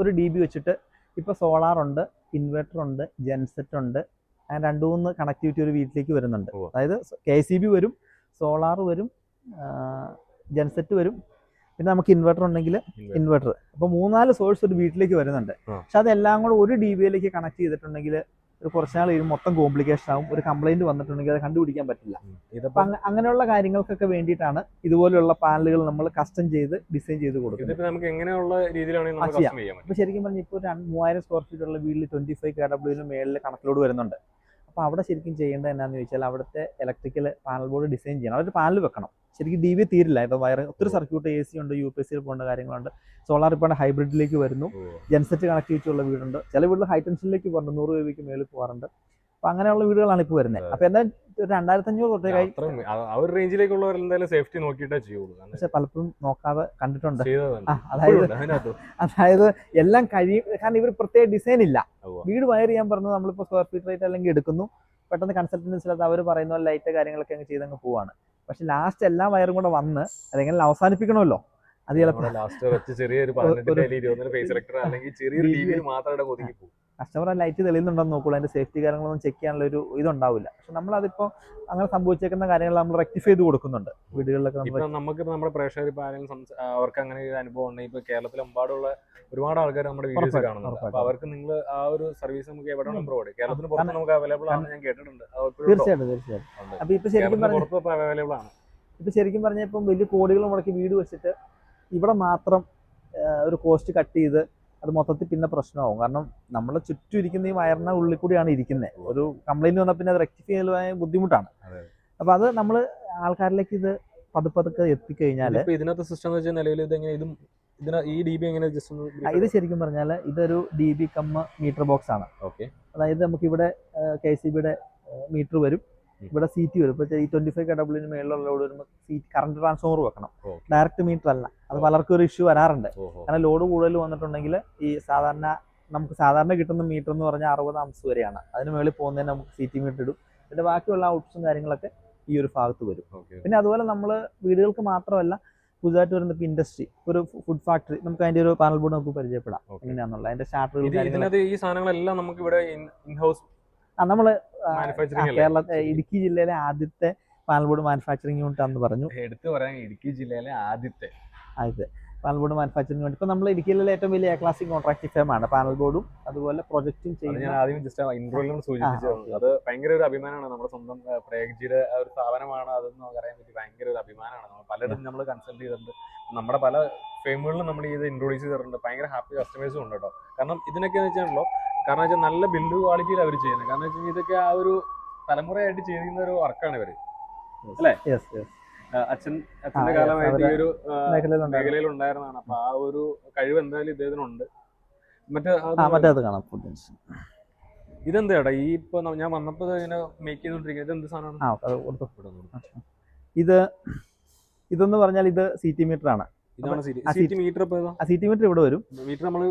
ഒരു ഡി ബി വെച്ചിട്ട് ഇപ്പൊ സോളാർ ഉണ്ട്. ഇൻവെർട്ടർ ഉണ്ട് ജെൻസെറ്റ് ഉണ്ട് അങ്ങനെ രണ്ടു മൂന്ന് കണക്ടിവിറ്റി ഒരു വീട്ടിലേക്ക് വരുന്നുണ്ട്. അതായത് കെ സി ബി വരും സോളാർ വരും ജെൻസെറ്റ് വരും പിന്നെ നമുക്ക് ഇൻവെർട്ടർ ഉണ്ടെങ്കിൽ ഇൻവെർട്ടർ അപ്പൊ മൂന്നാൽ സോഴ്സ് ഒരു വീട്ടിലേക്ക് വരുന്നുണ്ട്. പക്ഷെ അതെല്ലാം കൂടെ ഒരു ഡി ബിയിലേക്ക് കണക്ട് ചെയ്തിട്ടുണ്ടെങ്കിൽ ഒരു കുറച്ച് നാൾ കഴിയുമ്പോൾ മൊത്തം കോംപ്ലിക്കേഷൻ ആവും. ഒരു കംപ്ലൈന്റ് വന്നിട്ടുണ്ടെങ്കിൽ അത് കണ്ടുപിടിക്കാൻ പറ്റില്ല. ഇതിപ്പോ അങ്ങനെയുള്ള കാര്യങ്ങൾക്കൊക്കെ വേണ്ടിയിട്ടാണ് ഇതുപോലെയുള്ള പാനലുകൾ നമ്മൾ കസ്റ്റം ചെയ്ത് ഡിസൈൻ ചെയ്ത് കൊടുക്കുന്നത്. നമുക്ക് എങ്ങനെയുള്ള ശരിക്കും പറഞ്ഞാൽ ഇപ്പോൾ മൂവായിരം സ്ക്വയർ ഫീറ്റ് ഉള്ള വീട്ടിൽ ട്വന്റി ഫൈവ് കെ ഡബ്ല്യൂന് മേളിൽ കണക്കിലോട് വരുന്നുണ്ട്. അപ്പോൾ അവിടെ ശരിക്കും ചെയ്യേണ്ടത് എന്നാന്ന് ചോദിച്ചാൽ അവിടുത്തെ ഇലക്ട്രിക്കൽ പാനൽ ബോർഡ് ഡിസൈൻ ചെയ്യണം. അതൊരു പാനൽ വെക്കണം. ശരിക്കും ഡി വി തീരില്ല. ഇപ്പം വയർ ഒത്തിരി സർക്യൂട്ട് എ സി ഉണ്ട് യു പി എസ് സിയിൽ പോകേണ്ട കാര്യങ്ങളുണ്ട്. സോളാർ ഇപ്പോൾ ഹൈബ്രിഡിലേക്ക് വരുന്നു. ജൻസെറ്റ് കണക്ടിവിറ്റി ഉള്ള വീടുണ്ട്. ചില വീട്ടിൽ ഹൈ ടെൻഷനിലേക്ക് പോകുന്നുണ്ട് നൂറ് രൂപയ്ക്ക് മേളിൽ പോകാറുണ്ട്. അപ്പൊ അങ്ങനെയുള്ള വീടുകളാണ് ഇപ്പോൾ വരുന്നത് അപ്പോൾ എന്താ രണ്ടായിരത്തി അഞ്ഞൂറ് ആ- ഒരു റേഞ്ചിലേക്കുള്ളവർ എന്തായാലും സേഫ്റ്റി നോക്കിയിട്ടേ ചെയ്യുള്ളൂ. പക്ഷെ പലപ്പോഴും നോക്കാതെ കണ്ടിട്ടുണ്ട്. അതായത് അതായത് എല്ലാം കഴിയും കാരണം ഇവർ പ്രത്യേക ഡിസൈൻ ഇല്ല. വീട് വയർ ചെയ്യാൻ പറഞ്ഞത് നമ്മളിപ്പോൾ സ്ക്വയർ ഫീറ്റ് റേറ്റ് അല്ലെങ്കിൽ എടുക്കുന്നു. പെട്ടെന്ന് കൺസൾട്ടൻസിലത് അവർ പറയുന്ന ലൈറ്റ് കാര്യങ്ങളൊക്കെ അങ്ങ് ചെയ്തങ്ങ് പോവാണ്. പക്ഷെ ലാസ്റ്റ് എല്ലാ വയറും കൂടെ വന്ന് അതെങ്ങനെ അവസാനിപ്പിക്കണമല്ലോ അത് ചിലപ്പോൾ ലാസ്റ്റ് ചെറിയൊരു പതിനെട്ട് ഇരുപതിന് ഫേസ് അല്ലെങ്കിൽ ചെറിയൊരു. മാത്രം ഇവിടെ ഒതുങ്ങി പോകും കസ്റ്റമർ ആ ലൈറ്റ് തെളിയുന്നുണ്ടെന്ന് നോക്കുള്ളൂ. അതിന്റെ സേഫ്റ്റി കാര്യങ്ങളൊന്നും ചെക്ക് ചെയ്യാനുള്ള ഒരു ഇതുണ്ടാവില്ല. പക്ഷെ നമ്മളതിപ്പോൾ അങ്ങനെ സംഭവിച്ചേക്കുന്ന കാര്യങ്ങൾ നമ്മൾ റെക്ടിഫൈ ചെയ്ത് കൊടുക്കുന്നുണ്ട്. വീടുകളിലൊക്കെ നമുക്ക് നമ്മുടെ പ്രേക്ഷകർ ഇപ്പോൾ ആരെങ്കിലും അവർക്ക് അങ്ങനെ ഒരു അനുഭവം ഉണ്ടെങ്കിൽ ഇപ്പോൾ കേരളത്തിലെമ്പാടുള്ള ഒരുപാട് ആൾക്കാർ നമ്മുടെ വീഡിയോസ് കാണുന്നുണ്ട്. അപ്പോൾ അവർക്ക് നിങ്ങൾ ആ ഒരു സർവീസ് നമുക്ക് എവിടെ ഉം. പ്രൊവൈഡ് കേരളത്തിന് പുറത്ത് നമുക്ക് അവൈലബിൾ ആണെന്ന് ഞാൻ കേട്ടിട്ടുണ്ട്? തീർച്ചയായിട്ടും തീർച്ചയായിട്ടും. അപ്പോൾ ഇപ്പോൾ ഇപ്പൊ ശരിക്കും പുറത്ത് അവൈലബിൾ ആണ്. ഇപ്പോൾ ശരിക്കും പറഞ്ഞാൽ ഇപ്പം വലിയ കോടികൾ മുടക്കി വീട് വെച്ചിട്ട് ഇവിടെ മാത്രം ഒരു കോസ്റ്റ് കട്ട് ചെയ്ത് അത് മൊത്തത്തിൽ പിന്നെ പ്രശ്നമാവും. കാരണം നമ്മൾ ചുറ്റും ഇരിക്കുന്ന ഈ വയറിന്റെ ഉള്ളിൽ കൂടിയാണ് ഇരിക്കുന്നത് ഒരു കംപ്ലൈന്റ് വന്നാൽ പിന്നെ അത് റെക്ടിഫൈ ചെയ്യാൻ ബുദ്ധിമുട്ടാണ്. അതെ. അപ്പൊ അത് നമ്മൾ ആൾക്കാരിലേക്ക് ഇത് പതുപ്പതുക്കെ എത്തിക്കഴിഞ്ഞാൽ ഇതിനകത്ത് സിസ്റ്റം എന്ന് വെച്ചാൽ നിലവിൽ ഇത് എങ്ങനെ ഇതും ഇതിന ഈ ഡി ബി എങ്ങനെ ജസ്റ്റ് ഇത് ശരിക്കും പറഞ്ഞാൽ ഇതൊരു D B cum meter box ആണ് ഓക്കെ. അതായത് നമുക്ക് ഇവിടെ കെ സി ബിയുടെ മീറ്റർ വരും. ഇവിടെ സീറ്റ് വരും. ഇപ്പോൾ ഈ ട്വന്റി ഫൈവ് ഡബ്ല്യൂന് മേളിലുള്ള ലോഡ് വരുമ്പോൾ സീറ്റ് കറണ്ട് ട്രാൻസ്ഫോമർ വെക്കണം. ഡയറക്റ്റ് മീറ്റർ അല്ല. അത് പലർക്കും ഒരു ഇഷ്യൂ വരാറുണ്ട്. കാരണം ലോഡ് കൂടുതൽ വന്നിട്ടുണ്ടെങ്കിൽ ഈ സാധാരണ നമുക്ക് സാധാരണ കിട്ടുന്ന മീറ്റർ എന്ന് പറഞ്ഞാൽ അറുപത് അംസ് വരെയാണ്. അതിന് മുകളിൽ പോകുന്നതിന് നമുക്ക് സീറ്റ് മീറ്റർ ഇടും പിന്നെ ബാക്കിയുള്ള ഔട്ട്സും കാര്യങ്ങളൊക്കെ ഈ ഒരു ഭാഗത്ത് വരും. പിന്നെ അതുപോലെ നമ്മൾ വീടുകൾക്ക് മാത്രമല്ല പുതുതായിട്ട് വരുന്ന ഇൻഡസ്ട്രി ഒരു ഫുഡ് ഫാക്ടറി നമുക്ക് അതിന്റെ ഒരു പാനൽ ബോർഡ് നമുക്ക് പരിചയപ്പെടാം. എങ്ങനെയാണെന്നുള്ള അതിന്റെ സ്റ്റാർട്ടറുകൾ ഈ സാധനങ്ങളെല്ലാം നമുക്ക് ഇവിടെ ഇൻ ഹൗസ് ആ നമ്മൾ കേരള ഇടുക്കി ജില്ലയിലെ ആദ്യത്തെ പാനൽ ബോർഡ് മാനുഫാക്ചറിംഗ് യൂണിറ്റ് ആണെന്ന് പറഞ്ഞു. എടുത്തു പറയാൻ ഇടുക്കി ജില്ലയിലെ ആദ്യത്തെ. ആദ്യത്തെ പാനൽ ബോർഡ് മാനുഫാക്ചറിംഗ് വേണ്ടി ഇപ്പൊ നമ്മൾ ഇടുക്കിയിലെ ഏറ്റവും വലിയ എ ക്ലാസിക് കോൺട്രാക്ട് ആണ് പാനൽ ബോർഡും അതുപോലെ പ്രൊജക്റ്റും ചെയ്യുന്നത് ചെയ്യുന്ന ഞാൻ ആദ്യം ജസ്റ്റ് ഇൻട്രോയിലും സൂചിപ്പിച്ചു അത് ഭയങ്കര ഒരു അഭിമാനമാണ്. നമ്മുടെ സ്വന്തം പ്രേഗ്ജിയുടെ ഒരു സ്ഥാപനമാണ് അതെന്ന് പറയാൻ പറ്റി ഭയങ്കര ഒരു അഭിമാനമാണ്. നമ്മൾ പലയിടത്തും നമ്മൾ കൺസൾട്ട് ചെയ്തിട്ടുണ്ട്. നമ്മുടെ പല ഫേമുകളിലും നമ്മൾ ഇത് ഇൻട്രോഡ്യൂസ് ചെയ്തിട്ടുണ്ട്. ഭയങ്കര ഹാപ്പി കസ്റ്റമേഴ്സും ഉണ്ട് കേട്ടോ. കാരണം ഇതിനൊക്കെ എന്ന് വെച്ചാണല്ലോ കാരണം വെച്ചാൽ നല്ല ബിൽഡ് ക്വാളിറ്റിയിൽ അവർ ചെയ്യുന്നത് കാരണം വെച്ചാൽ ഇതൊക്കെ ആ ഒരു തലമുറയായിട്ട് ചെയ്യുന്ന ഒരു വർക്കാണ് ഇവർ. യെസ് അച്ഛൻ അച്ഛന്റെ കാലമായിട്ട് ഈ ഒരു മേഖലയിൽ ഉണ്ടായിരുന്നതാണ് അപ്പൊ ആ ഒരു കഴിവ് എന്തായാലും ഇദ്ദേഹത്തിനുണ്ട്. മറ്റേ കാണാം ഇതെന്താ ഈ ഇപ്പൊ ഞാൻ വന്നപ്പോ ഇങ്ങനെ മേക്ക് ചെയ്തോണ്ടിരിക്കുന്നത് ഇത് എന്ത് സാധനമാണ് ഇത് ഇതെന്ന് പറഞ്ഞാൽ ഇത് സി ടി മീറ്റർ ആണ്. സീറ്റ് മീറ്റർ മീറ്റർ ഇവിടെ വരും. മീറ്റർ നമ്മൾ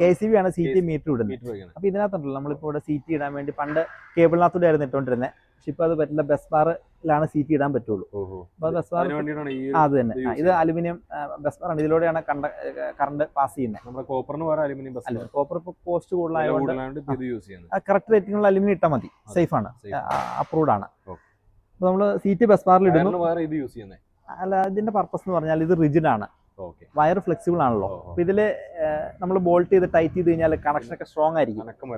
കെ സി ബി ആണ് സി മീറ്റർ ഇടുന്നത്. അപ്പൊ ഇതിനകത്തുണ്ടല്ലോ നമ്മളിപ്പോ ഇവിടെ സീറ്റ് ഇടാൻ വേണ്ടി പണ്ട് കേബിളിനകത്തൂടെ ആയിരുന്നു ഇട്ടോണ്ടിരുന്നത് പക്ഷെ ഇപ്പൊ അത് പറ്റില്ല ബസ് ബാറിലാണ് സീറ്റ് ഇടാൻ പറ്റുള്ളൂ. അപ്പൊ ബസ് ബാർ അത് തന്നെ. ഇത് അലുമിനിയം ബസ് ബാറാണ് ഇതിലൂടെയാണ് കണ്ട കറണ്ട് പാസ് ചെയ്യുന്നത് കോപ്പറിന് അലുമിനിയം ബസ് കോപ്പർ ഇപ്പൊ കോസ്റ്റ് കൂടുതലായതുകൊണ്ട് കറക്റ്റ് റേറ്റിംഗുള്ള അലുമിനിയം ഇട്ടാൽ മതി. സേഫ് ആണ്. അപ്രൂവ്ഡ് ആണ്. അപ്പൊ നമ്മൾ സീറ്റ് ബസ് ബാറിൽ ഇടുന്നു. ഇത് യൂസ് ചെയ്യുന്നത് അല്ല ഇതിന്റെ പർപ്പസ് എന്ന് പറഞ്ഞാൽ ഇത് റിജിഡ് ആണ്. ഓക്കെ വയർ ഫ്ലെക്സിബിൾ ആണല്ലോ. അപ്പൊ ഇതിൽ നമ്മൾ ബോൾട്ട് ചെയ്ത് ടൈറ്റ് ചെയ്ത് കഴിഞ്ഞാൽ കണക്ഷൻ ഒക്കെ സ്ട്രോങ് ആയിരിക്കും.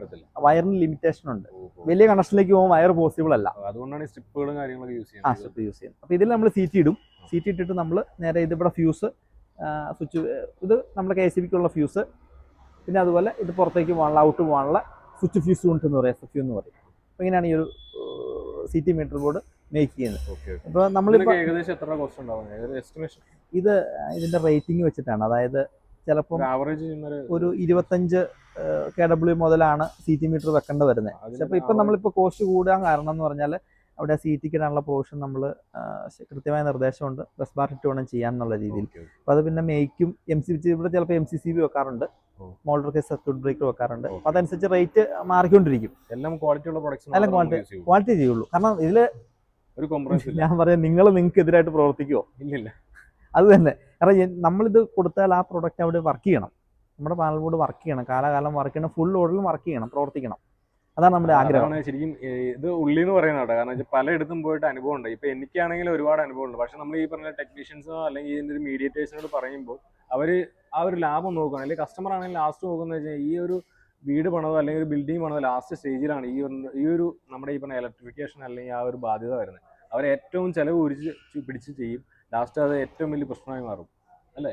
വയറിന് ലിമിറ്റേഷൻ ഉണ്ട്. വലിയ കണക്ഷനിലേക്ക് പോകുമ്പോൾ വയർ പോസിബിൾ അല്ല. അതുകൊണ്ടാണ് സ്ട്രിപ്പുകളും കാര്യങ്ങളൊക്കെ യൂസ് ആ ചെയ്യുന്നത്. സ്ട്രിപ്പ് യൂസ് ചെയ്യുന്നത്. അപ്പൊ ഇതിൽ നമ്മൾ സീറ്റ് ഇടും. സീറ്റ് ഇട്ടിട്ട് നമ്മൾ നേരെ ഇതിവിടെ ഫ്യൂസ് സ്വിച്ച് ഇത് നമ്മുടെ കെ സി ബിക്കുള്ള ഫ്യൂസ് പിന്നെ അതുപോലെ ഇത് പുറത്തേക്ക് പോകാനുള്ള ഔട്ട് പോകാനുള്ള സ്വിച്ച് ഫ്യൂസ് കൊണ്ട് എന്ന് പറയും എസ് എഫ് യു എന്ന് പറയും. അപ്പോൾ ഇങ്ങനെയാണ് ഈ ഒരു C T meter board make ചെയ്യുന്നത്. ഓക്കെ നമ്മൾ ഏകദേശം എത്ര കോസ്റ്റ് ഉണ്ടാവും? എസ്റ്റിമേഷൻ ഇത് ഇതിന്റെ റേറ്റിംഗ് വെച്ചിട്ടാണ്. അതായത് ചിലപ്പോൾ ആവറേജ് ഒരു ഇരുപത്തഞ്ച് കെ ഡബ്ല്യു മുതലാണ് സി ടി മീറ്റർ വെക്കേണ്ടി വരുന്നത് ചിലപ്പോൾ ഇപ്പം നമ്മളിപ്പോൾ കോസ്റ്റ് കൂടാൻ കാരണം എന്ന് പറഞ്ഞാൽ അവിടെ സി ടിക്ക് ഇടാനുള്ള പോർഷൻ നമ്മൾ കൃത്യമായ നിർദ്ദേശമുണ്ട്. പ്രസ് ബാർ ഇട്ട് വേണം ചെയ്യാൻ എന്നുള്ള രീതിയിൽ. അപ്പോൾ അത് പിന്നെ മേക്കും എം സി ഇവിടെ ചിലപ്പോൾ എം സി സി ബി വെക്കാറുണ്ട്. മോൾഡർ കേസ് സർക്യൂട്ട് ബ്രേക്കർ വെക്കാറുണ്ട്. അതനുസരിച്ച് റേറ്റ് മാറിക്കൊണ്ടിരിക്കും. എല്ലാം ക്വാളിറ്റി ഉള്ള പ്രൊഡക്ഷൻ എല്ലാം ക്വാളിറ്റി ക്വാളിറ്റി ചെയ്യുള്ളൂ. കാരണം ഇതിൽ ഒരു കോംപ്രമൈസ് ഇല്ല. ഞാൻ പറയാം നിങ്ങൾ നിങ്ങൾക്ക് എതിരായിട്ട് പ്രവർത്തിക്കുമോ ഇല്ലില്ല. അത് തന്നെ. കാരണം നമ്മളിത് കൊടുത്താൽ ആ പ്രൊഡക്റ്റ് അവിടെ വർക്ക് ചെയ്യണം. നമ്മുടെ പാനൽ ബോർഡ് വർക്ക് ചെയ്യണം. കാലാകാലം വർക്ക് ചെയ്യണം. ഫുൾ ഓർഡറിൽ വർക്ക് ചെയ്യണം പ്രവർത്തിക്കണം. അതാണ് നമ്മുടെ ആഗ്രഹം. ശരിക്കും ഇത് ഉള്ളി എന്ന് പറയുന്നത് കേട്ടോ. കാരണം വെച്ചാൽ പലയിടത്തും പോയിട്ട് അനുഭവം ഉണ്ട്. ഇപ്പൊ എനിക്കാണെങ്കിൽ ഒരുപാട് അനുഭവം ഉണ്ട്. പക്ഷെ നമ്മൾ ഈ പറഞ്ഞ ടെക്നീഷ്യൻസോ അല്ലെങ്കിൽ ഇതിന്റെ ഒരു മീഡിയേറ്റേഴ്സിനോട് പറയുമ്പോൾ അവർ ആ ഒരു ലാഭം നോക്കുകയാണ് അല്ലെങ്കിൽ കസ്റ്റമർ ആണെങ്കിൽ ലാസ്റ്റ് നോക്കുന്നത് വെച്ചാൽ ഈ ഒരു വീട് പണതോ അല്ലെങ്കിൽ ഒരു ബിൽഡിംഗ് പണതോ ലാസ്റ്റ് സ്റ്റേജിലാണ് ഈ ഒരു ഈ ഒരു നമ്മുടെ ഈ പറഞ്ഞ ഇലക്ട്രിഫിക്കേഷൻ അല്ലെങ്കിൽ ആ ഒരു ബാധ്യത വരുന്നത്. അവർ ഏറ്റവും ചെലവ് ഉരിച്ച് പിടിച്ച് ചെയ്യും. ലാസ്റ്റ് അത് ഏറ്റവും വലിയ പ്രശ്നമായി മാറും. അല്ലേ?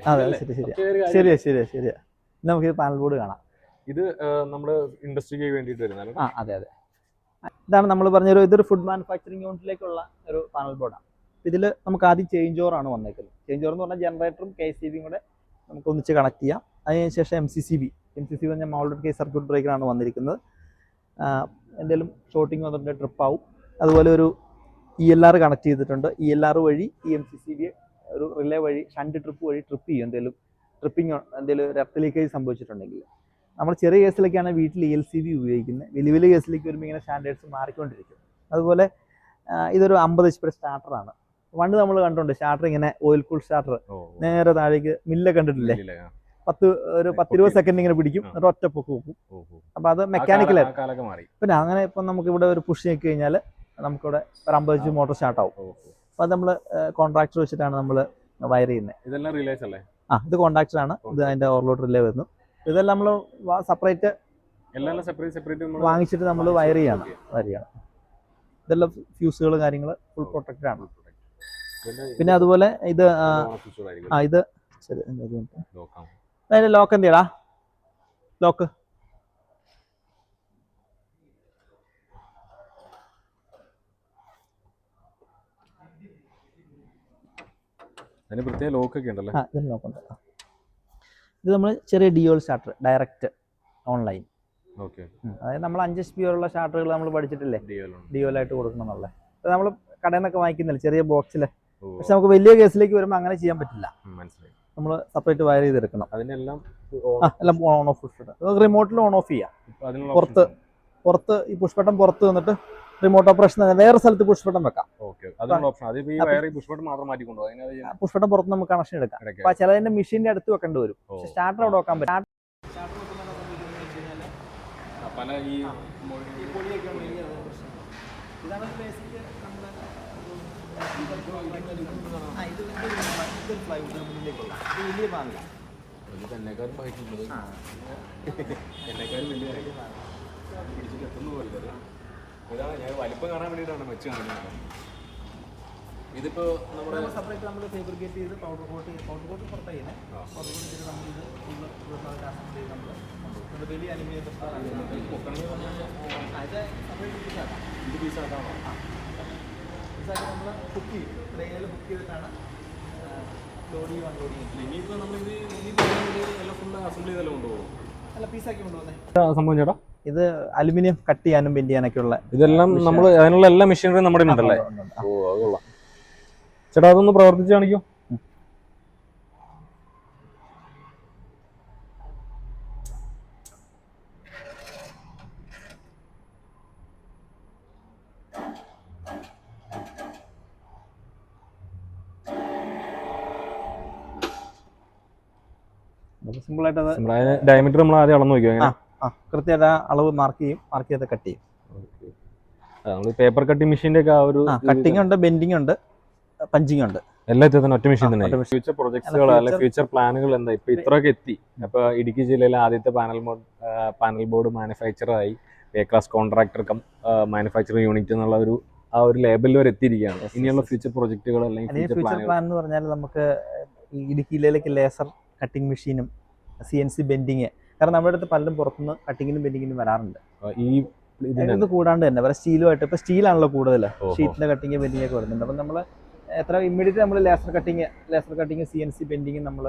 ശരിയാ. ശരിയാ ശരിയാ നമുക്ക് പാനൽ ബോർഡ് കാണാം. ഇത് നമ്മുടെ ഇൻഡസ്ട്രിക്ക് വേണ്ടിയിട്ട് വരുന്നത് ആ അതെ അതെ. ഇതാണ് നമ്മൾ പറഞ്ഞൊരു ഇതൊരു ഫുഡ് മാനുഫാക്ചറിങ് യൂണിറ്റിലേക്കുള്ള ഒരു പാനൽ ബോർഡാണ് ഇതിൽ നമുക്ക് ആദ്യം ചേഞ്ച് ആണ് വന്നേക്കുന്നത് ചേഞ്ച് ഓവർ എന്ന് പറഞ്ഞാൽ ജനറേറ്ററും കെ സി ബിയും കൂടെ നമുക്ക് ഒന്നിച്ച് കണക്ട് ചെയ്യാം. അതിനുശേഷം M C C B M C C പറഞ്ഞ പറഞ്ഞാൽ മൗൾഡ് കെ സർക്യൂട്ട് ബ്രേക്കറാണ് വന്നിരിക്കുന്നത്. എന്തെങ്കിലും ഷോട്ടിങ് വന്നിട്ടുണ്ട് ട്രിപ്പ് ആവും. അതുപോലെ ഒരു ഇ എൽ ആർ കണക്ട് ചെയ്തിട്ടുണ്ട്. ഇ എൽ ആർ വഴി ഈ എം സി സി ബി ഒരു റിലേ വഴി ഷണ്ട് ട്രിപ്പ് വഴി ട്രിപ്പ് ചെയ്യും. എന്തെങ്കിലും ട്രിപ്പിംഗ് എന്തെങ്കിലും ഒരു എർത്ത് ലീക്കേജ് സംഭവിച്ചിട്ടുണ്ടെങ്കിൽ. നമ്മൾ ചെറിയ കേസിലൊക്കെയാണ് വീട്ടിൽ ഇ എൽ സി ബി ഉപയോഗിക്കുന്നത്. വലിയ വലിയ കേസിലേക്ക് വരുമ്പോൾ ഇങ്ങനെ സ്റ്റാൻഡേർഡ്സ് മാറിക്കൊണ്ടിരിക്കും. അതുപോലെ ഇതൊരു അമ്പത് എച്ച് പി സ്റ്റാർട്ടറാണ് പണ്ട് നമ്മൾ കണ്ടിട്ടുണ്ട് സ്റ്റാർട്ടർ ഇങ്ങനെ ഓയിൽ കൂൾ സ്റ്റാർട്ടർ നേരെ താഴേക്ക് മില്ല കണ്ടിട്ടില്ലേ. പത്ത് ഒരു പത്തിരുപത്. സെക്കൻഡ് ഇങ്ങനെ പിടിക്കും. എന്നിട്ട് ഒറ്റ പൊക്ക് വെക്കും. അപ്പോൾ അത് മെക്കാനിക്കൽ പിന്നെ അങ്ങനെ ഇപ്പം നമുക്ക് ഇവിടെ ഒരു പുഷ് നീക്കി കഴിഞ്ഞാൽ നമുക്കിവിടെ ഒരു അമ്പത് മോട്ടോർ സ്റ്റാർട്ട് ആവും. അപ്പോൾ അത് നമ്മൾ കോൺട്രാക്ടർ വെച്ചിട്ടാണ് നമ്മൾ വയർ ചെയ്യുന്നത് ഇതെല്ലാം റിലേസ് അല്ലേ? ആ ഇത് കോൺട്രാക്ടർ ആണ്. ഇത് അതിന്റെ ഓവർലോഡ് റിലേ വരുന്നു. ഇതെല്ലാം നമ്മൾ സെപ്പറേറ്റ് എല്ലാം സെപ്പറേറ്റ് സെപ്പറേറ്റ് വാങ്ങിച്ചിട്ട് നമ്മൾ വയർ ചെയ്യാണ്. വയർ ചെയ്യണം. ഇതെല്ലാം ഫ്യൂസുകൾ കാര്യങ്ങൾ ഫുൾ പ്രൊട്ടക്റ്റഡ് ആണ്. പിന്നെ അതുപോലെ ഇത് ആ, ഇത് ശരി. അതിന്റെ ലോക്ക് എന്തിയടാ ലോക്ക് അതിന് പ്രത്യേക ലോക്ക് ഒക്കെ ഉണ്ടല്ലേ? ആ ഇതിന് ലോക്ക് ഉണ്ട്. ആ. ഇത് നമ്മൾ ചെറിയ DOL starter direct online okay അതായത് നമ്മൾ അഞ്ച് എച്ച് പി ഉള്ള സ്റ്റാർട്ടറുകൾ നമ്മൾ പഠിച്ചിട്ടില്ലേ? ഡിയോൽ ആയിട്ട് കൊടുക്കണം എന്നുള്ളത് നമ്മൾ കടയിൽ നിന്നൊക്കെ വാങ്ങിക്കുന്നില്ല? ചെറിയ ബോക്സിൽ പക്ഷെ നമുക്ക് വലിയ കേസിലേക്ക് വരുമ്പോൾ അങ്ങനെ ചെയ്യാൻ പറ്റില്ല. മനസ്സിലായി. നമ്മൾ സെപ്പറേറ്റ് വയർ ചെയ്തെടുക്കണം. അതിനെല്ലാം എല്ലാം ഓൺ ഓഫ് പുഷ് റിമോട്ടിൽ ഓൺ ഓഫ് ചെയ്യാം. അതിനുള്ള പുറത്ത് പുറത്ത് ഈ പുഷ്പട്ടം പുറത്ത് വന്നിട്ട് റിമോട്ട് ഓപ്പറേഷൻ വേറെ സ്ഥലത്ത് പുഷ്പട്ടം വെക്കാം. പുഷ് ബട്ടൺ അതിനത് ആ പുഷ്പട്ടം പുറത്ത് നമുക്ക് കണക്ഷൻ എടുക്കാം. അപ്പൊ ചിലതിന്റെ മെഷീന്റെ അടുത്ത് വെക്കേണ്ടി വരും. പക്ഷെ സ്റ്റാർട്ടർ അവിടെ വെക്കാൻ പറ്റും. ഇതാണ് ബേസിക് നമ്മുടെ ആ, ഇത് ഇതൊരു plywood ന് മുന്നിലേക്കുള്ള. ഇത് വലിയ പാനലാണ് എന്നെക്കാളും ആ എന്നെക്കാളും വലിയ പിടിച്ചിട്ട് എത്തുന്ന പോലെ ഇത്. ഇതാണ് ഞാൻ വലിപ്പം കാണാൻ വേണ്ടിയിട്ടാണ് വെച്ച് കാണിക്കുന്നത്. ഇതിപ്പോ നമ്മുടെ സെപ്പറേറ്റ് നമ്മൾ ഫേബ്രിക്കേറ്റ് ചെയ്ത് പൗഡർ കോട്ട് പൗഡർ കോട്ട് പുറത്ത് ചെയ്യുന്നത് പൗഡർ കോട്ട് ചെയ്ത് നമ്മൾ ഇത് അസംബിൾ ചെയ്ത് നമ്മൾ വലിയ അലുമിനിയം അത് സെപ്പറേറ്റ് പീസാക്കാം ഇത് പീസാക്കാണോ പീസാക്കി നമ്മൾ കുക്ക് ചെയ്യും. ട്രെയിനിൽ ബുക്ക് ചെയ്തിട്ടാണ് ലോഡ് ചെയ്യും അൺലോഡ് ചെയ്യും ഇനിയിപ്പോ നമ്മളിത് എല്ലാം ഫുൾ അസംബിൾ ചെയ്തെല്ലാം കൊണ്ടുപോകും. അല്ല പീസാക്കി കൊണ്ടുവന്നേ സംഭവം ചേട്ടാ? ഇത് അലുമിനിയം കട്ട് ചെയ്യാനും ബെൻഡ് ചെയ്യാനൊക്കെ ഉള്ള ഇതെല്ലാം നമ്മൾ അതിനുള്ള എല്ലാ മെഷീനറിയും നമ്മുടെ ഉണ്ടല്ലേ ഉണ്ട്, ഉണ്ട്. ഓ ചേട്ടാ അതൊന്ന് പ്രവർത്തിച്ച് കാണിക്കോ. സിമ്പിൾ ആയിട്ട് അത് ഡയമീറ്റർ നമ്മൾ ആദ്യം അളന്ന് ആ കൃത്യമായിട്ട് ആ. അളവ് മാർക്ക് ചെയ്യും മാർക്ക് ചെയ്ത് കട്ട് ചെയ്യും. പേപ്പർ കട്ടിംഗ് മെഷീന്റെ ഒക്കെ ആ ഒരു കട്ടിംഗ് ഉണ്ട് ബെൻഡിങ് ഉണ്ട് പഞ്ചിങ് ഉണ്ട്. എല്ലാം തന്നെ. ഒറ്റ മെഷീൻ തന്നെ ഫ്യൂച്ചർ പ്രൊജക്ട്സുകൾ അല്ലെങ്കിൽ ഫ്യൂച്ചർ പ്ലാനുകൾ എന്താ? ഇപ്പൊ ഇത്രയൊക്കെ എത്തി. അപ്പൊ ഇടുക്കി ജില്ലയിലെ ആദ്യത്തെ panel board panel board manufacture ആയി A class contractor cum manufacturing unit എന്നുള്ള ഒരു ആ ഒരു ലേബലിൽ വരെ എത്തിയിരിക്കുകയാണ്. ഇനിയുള്ള ഫ്യൂച്ചർ പ്രൊജക്ടുകൾ അല്ലെങ്കിൽ ഫ്യൂച്ചർ പ്ലാൻ എന്ന് പറഞ്ഞാൽ നമുക്ക് ഇടുക്കി ജില്ലയിലേക്ക് ലേസർ കട്ടിംഗ് മെഷീനും സി എൻ സി ബെൻഡിങ് കാരണം നമ്മുടെ അടുത്ത് പലരും പുറത്തുനിന്ന് കട്ടിങ്ങിനും ബെൻഡിങ്ങിനും വരാറുണ്ട്. ഈ ഇത് കൂടാണ്ട് തന്നെ. വേറെ സ്റ്റീലുമായിട്ട് ഇപ്പൊ സ്റ്റീലാണല്ലോ കൂടുതൽ. ഷീറ്റിന്റെ കട്ടിങ് ബെൻഡിങ് ഒക്കെ വരുന്നുണ്ട്. അപ്പം നമ്മൾ എത്ര ഇമ്മീഡിയറ്റ് നമ്മൾ laser cutting laser cutting C N C bending നമ്മൾ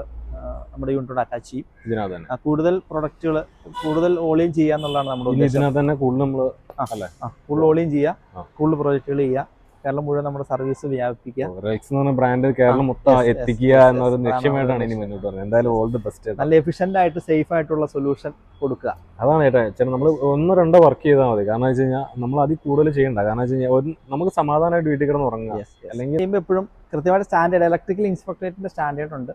നമ്മുടെ യൂണിറ്റോട് അറ്റാച്ച് ചെയ്യും. കൂടുതൽ പ്രൊഡക്റ്റുകൾ കൂടുതൽ ഓളിയും ചെയ്യുക എന്നുള്ളതാണ് നമ്മുടെ കൂടുതൽ ഓളിയും ചെയ്യാം ഫുൾ കൂടുതൽ പ്രോജക്റ്റുകൾ ചെയ്യുക. കേരളം മുഴുവൻ നമ്മുടെ സർവീസ് വ്യാപിപ്പിക്കുക. ബ്രാൻഡ് കേരളം മൊത്തം എത്തിക്കുക. എന്നൊരു ലക്ഷ്യമായിട്ടാണ് ഇനി മുന്നോട്ട് പറഞ്ഞത് എന്തായാലും ഓൾ ദി ബെസ്റ്റ് നല്ല എഫിഷ്യന്റ് ആയിട്ട് സേഫ് ആയിട്ടുള്ള സൊല്യൂഷൻ കൊടുക്കുക. അതാണ് ഏട്ടാ ചേട്ടാ നമ്മൾ ഒന്നോ രണ്ടോ വർക്ക് ചെയ്താൽ മതി. കാരണം വെച്ച് കഴിഞ്ഞാൽ നമ്മൾ അതിൽ കൂടുതൽ ചെയ്യണ്ട. കാരണം വെച്ച് കഴിഞ്ഞാൽ നമുക്ക് സമാധാനമായിട്ട് വീട്ടിൽ കിടന്ന് ഉറങ്ങുക അല്ലെങ്കിൽ എപ്പോഴും കൃത്യമായിട്ട് സ്റ്റാൻഡേർഡ് ഇലക്ട്രിക്കൽ ഇൻസ്പെക്ടറേറ്റിന്റെ സ്റ്റാൻഡേർഡ് ഉണ്ട്.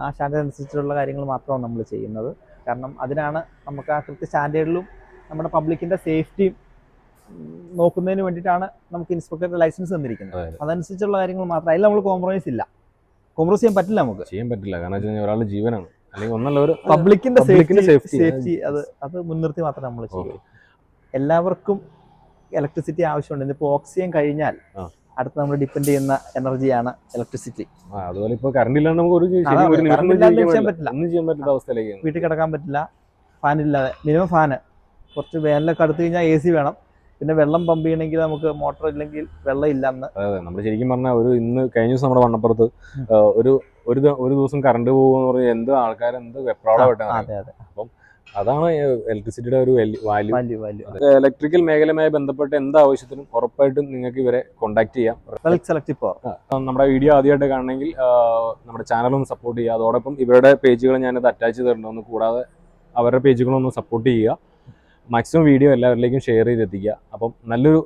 ആ സ്റ്റാൻഡേർഡ് അനുസരിച്ചുള്ള കാര്യങ്ങൾ മാത്രമാണ് നമ്മൾ ചെയ്യുന്നത്. കാരണം അതിനാണ് നമുക്ക് ആ കൃത്യ സ്റ്റാൻഡേർഡിലും നമ്മുടെ പബ്ലിക്കിന്റെ സേഫ്റ്റിയും നോക്കുന്നതിന് വേണ്ടിയിട്ടാണ് നമുക്ക് ഇൻസ്പെക്ടറുടെ ലൈസൻസ് തന്നിരിക്കുന്നത്. അതനുസരിച്ചുള്ള കാര്യങ്ങൾ മാത്രം. അതിൽ നമ്മൾ കോംപ്രമൈസ് ഇല്ല. കോംപ്രമൈസ് ചെയ്യാൻ പറ്റില്ല നമുക്ക്. ചെയ്യാൻ പറ്റില്ല. കാരണം വെച്ച് കഴിഞ്ഞാൽ ഒരാളുടെ ജീവനാണ്. അല്ലെങ്കിൽ ഒന്നല്ല ഒരു പബ്ലിക്കിന്റെ സേഫ്റ്റി സേഫ്റ്റി അത് അത് മുൻനിർത്തി മാത്രമേ നമ്മൾ ചെയ്യൂ എല്ലാവർക്കും ഇലക്ട്രിസിറ്റി ആവശ്യമുണ്ട്. ഇന്നിപ്പോൾ ഓക്സിജൻ കഴിഞ്ഞാൽ അടുത്ത നമ്മൾ ഡിപ്പെൻഡ് ചെയ്യുന്ന എനർജിയാണ് ഇലക്ട്രിസിറ്റി അതുപോലെ ഇപ്പോൾ കറണ്ട് ഇല്ലാണ്ട് നമുക്ക് ഒരു ചെയ്യാൻ പറ്റില്ല. അവസ്ഥയിലേക്ക് വീട്ടിൽ കിടക്കാൻ പറ്റില്ല. ഫാൻ ഇല്ലാതെ മിനിമം ഫാന് കുറച്ച് വേനലൊക്കെ അടുത്ത് കഴിഞ്ഞാൽ എ സി വേണം. പിന്നെ വെള്ളം പമ്പ് ചെയ്യണമെങ്കിൽ നമുക്ക് മോട്ടോർ ഇല്ലെങ്കിൽ വെള്ളം ഇല്ലെന്ന്. അതെ നമ്മൾ ശരിക്കും പറഞ്ഞാൽ ഒരു ഇന്ന് കഴിഞ്ഞ ദിവസം നമ്മുടെ വണ്ണപ്പുറത്ത് ഒരു ഒരു ഒരു ദിവസം കറണ്ട് പോകുമെന്ന് പറഞ്ഞാൽ എന്ത് ആൾക്കാർ എന്ത് വെപ്രാളമായിട്ടാണ് അതെ അതെ. അതാണ് ഇലക്ട്രിസിറ്റിയുടെ ഒരു വാല്യൂ വാല്യൂ വാല്യൂ ഇലക്ട്രിക്കൽ മേഖലയുമായി ബന്ധപ്പെട്ട് എന്ത് ആവശ്യത്തിനും ഉറപ്പായിട്ടും നിങ്ങൾക്ക് ഇവരെ കോൺടാക്ട് ചെയ്യാം. നമ്മുടെ വീഡിയോ ആദ്യമായിട്ട് കാണണമെങ്കിൽ നമ്മുടെ ചാനലൊന്ന് സപ്പോർട്ട് ചെയ്യുക. അതോടൊപ്പം ഇവരുടെ പേജുകൾ ഞാനത് അറ്റാച്ച് ചെയ്തിട്ടുണ്ടെന്ന് കൂടാതെ അവരുടെ പേജുകളൊന്ന് സപ്പോർട്ട് ചെയ്യുക. മാക്സിമം വീഡിയോ എല്ലാവരിലേക്കും ഷെയർ ചെയ്തെത്തിക്കുക. അപ്പം നല്ലൊരു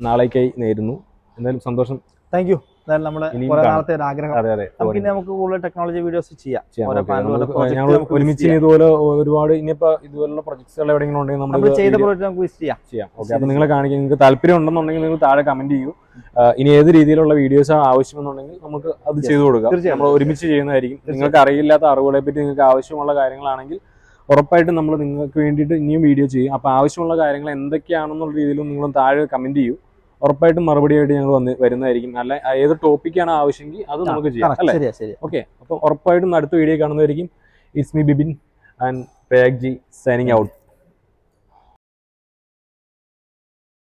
നാളേക്കായി നേരുന്നു. എന്തായാലും സന്തോഷം. താങ്ക് യു എന്തായാലും നമ്മുടെ ഇനിയും കുറെ കാണാം. നാളത്തെ ഒരു ആഗ്രഹം. അതെ അതെ. നമുക്ക് ഇനി നമുക്ക് കൂടുതൽ ടെക്നോളജി വീഡിയോസ് ചെയ്യാം. ഒരുമിച്ച്. ഇതുപോലെ ഒരുപാട് ഇനിയിപ്പോ ഇതുപോലുള്ള പ്രൊജക്ട്സുകൾ എവിടെയെങ്കിലും ഉണ്ടെങ്കിൽ നമ്മൾ ചെയ്ത നമുക്ക് വിസിറ്റ് ചെയ്യാം. ചെയ്യാം. ഓക്കെ. ശരി, അപ്പൊ നിങ്ങളെ കാണിക്കാൻ നിങ്ങൾക്ക് താല്പര്യം ഉണ്ടെന്നുണ്ടെങ്കിൽ നിങ്ങൾ താഴെ കമന്റ് ചെയ്യൂ. ഇനി ഏത് രീതിയിലുള്ള വീഡിയോസ് ആവശ്യമെന്നുണ്ടെങ്കിൽ നമുക്ക് അത്. ചെയ്തു കൊടുക്കാം. നമ്മൾ ഒരുമിച്ച് ചെയ്യുന്നതായിരിക്കും. നിങ്ങൾക്ക് അറിയില്ലാത്ത അറിവുകളെ പറ്റി നിങ്ങൾക്ക് ആവശ്യമുള്ള കാര്യങ്ങളാണെങ്കിൽ ഉറപ്പായിട്ടും നമ്മൾ നിങ്ങൾക്ക് വേണ്ടിയിട്ട് ഇനിയും വീഡിയോ ചെയ്യും. അപ്പോൾ ആവശ്യമുള്ള കാര്യങ്ങൾ എന്തൊക്കെയാണെന്നുള്ള രീതിയിലും നിങ്ങൾ താഴെ കമന്റ് ചെയ്യൂ. ഉറപ്പായിട്ടും മറുപടിയായിട്ട് ഞങ്ങൾ വന്ന് വരുന്നതായിരിക്കും. അല്ല ഏത് ടോപ്പിക്കാണ് ആവശ്യമെങ്കിൽ അത് നമുക്ക് ചെയ്യാം. അല്ലേ? ശരി ശരി ഓക്കെ അപ്പോൾ ഉറപ്പായിട്ടും അടുത്ത video കാണുന്നതായിരിക്കും. It's me Bibin and Prayag ji signing out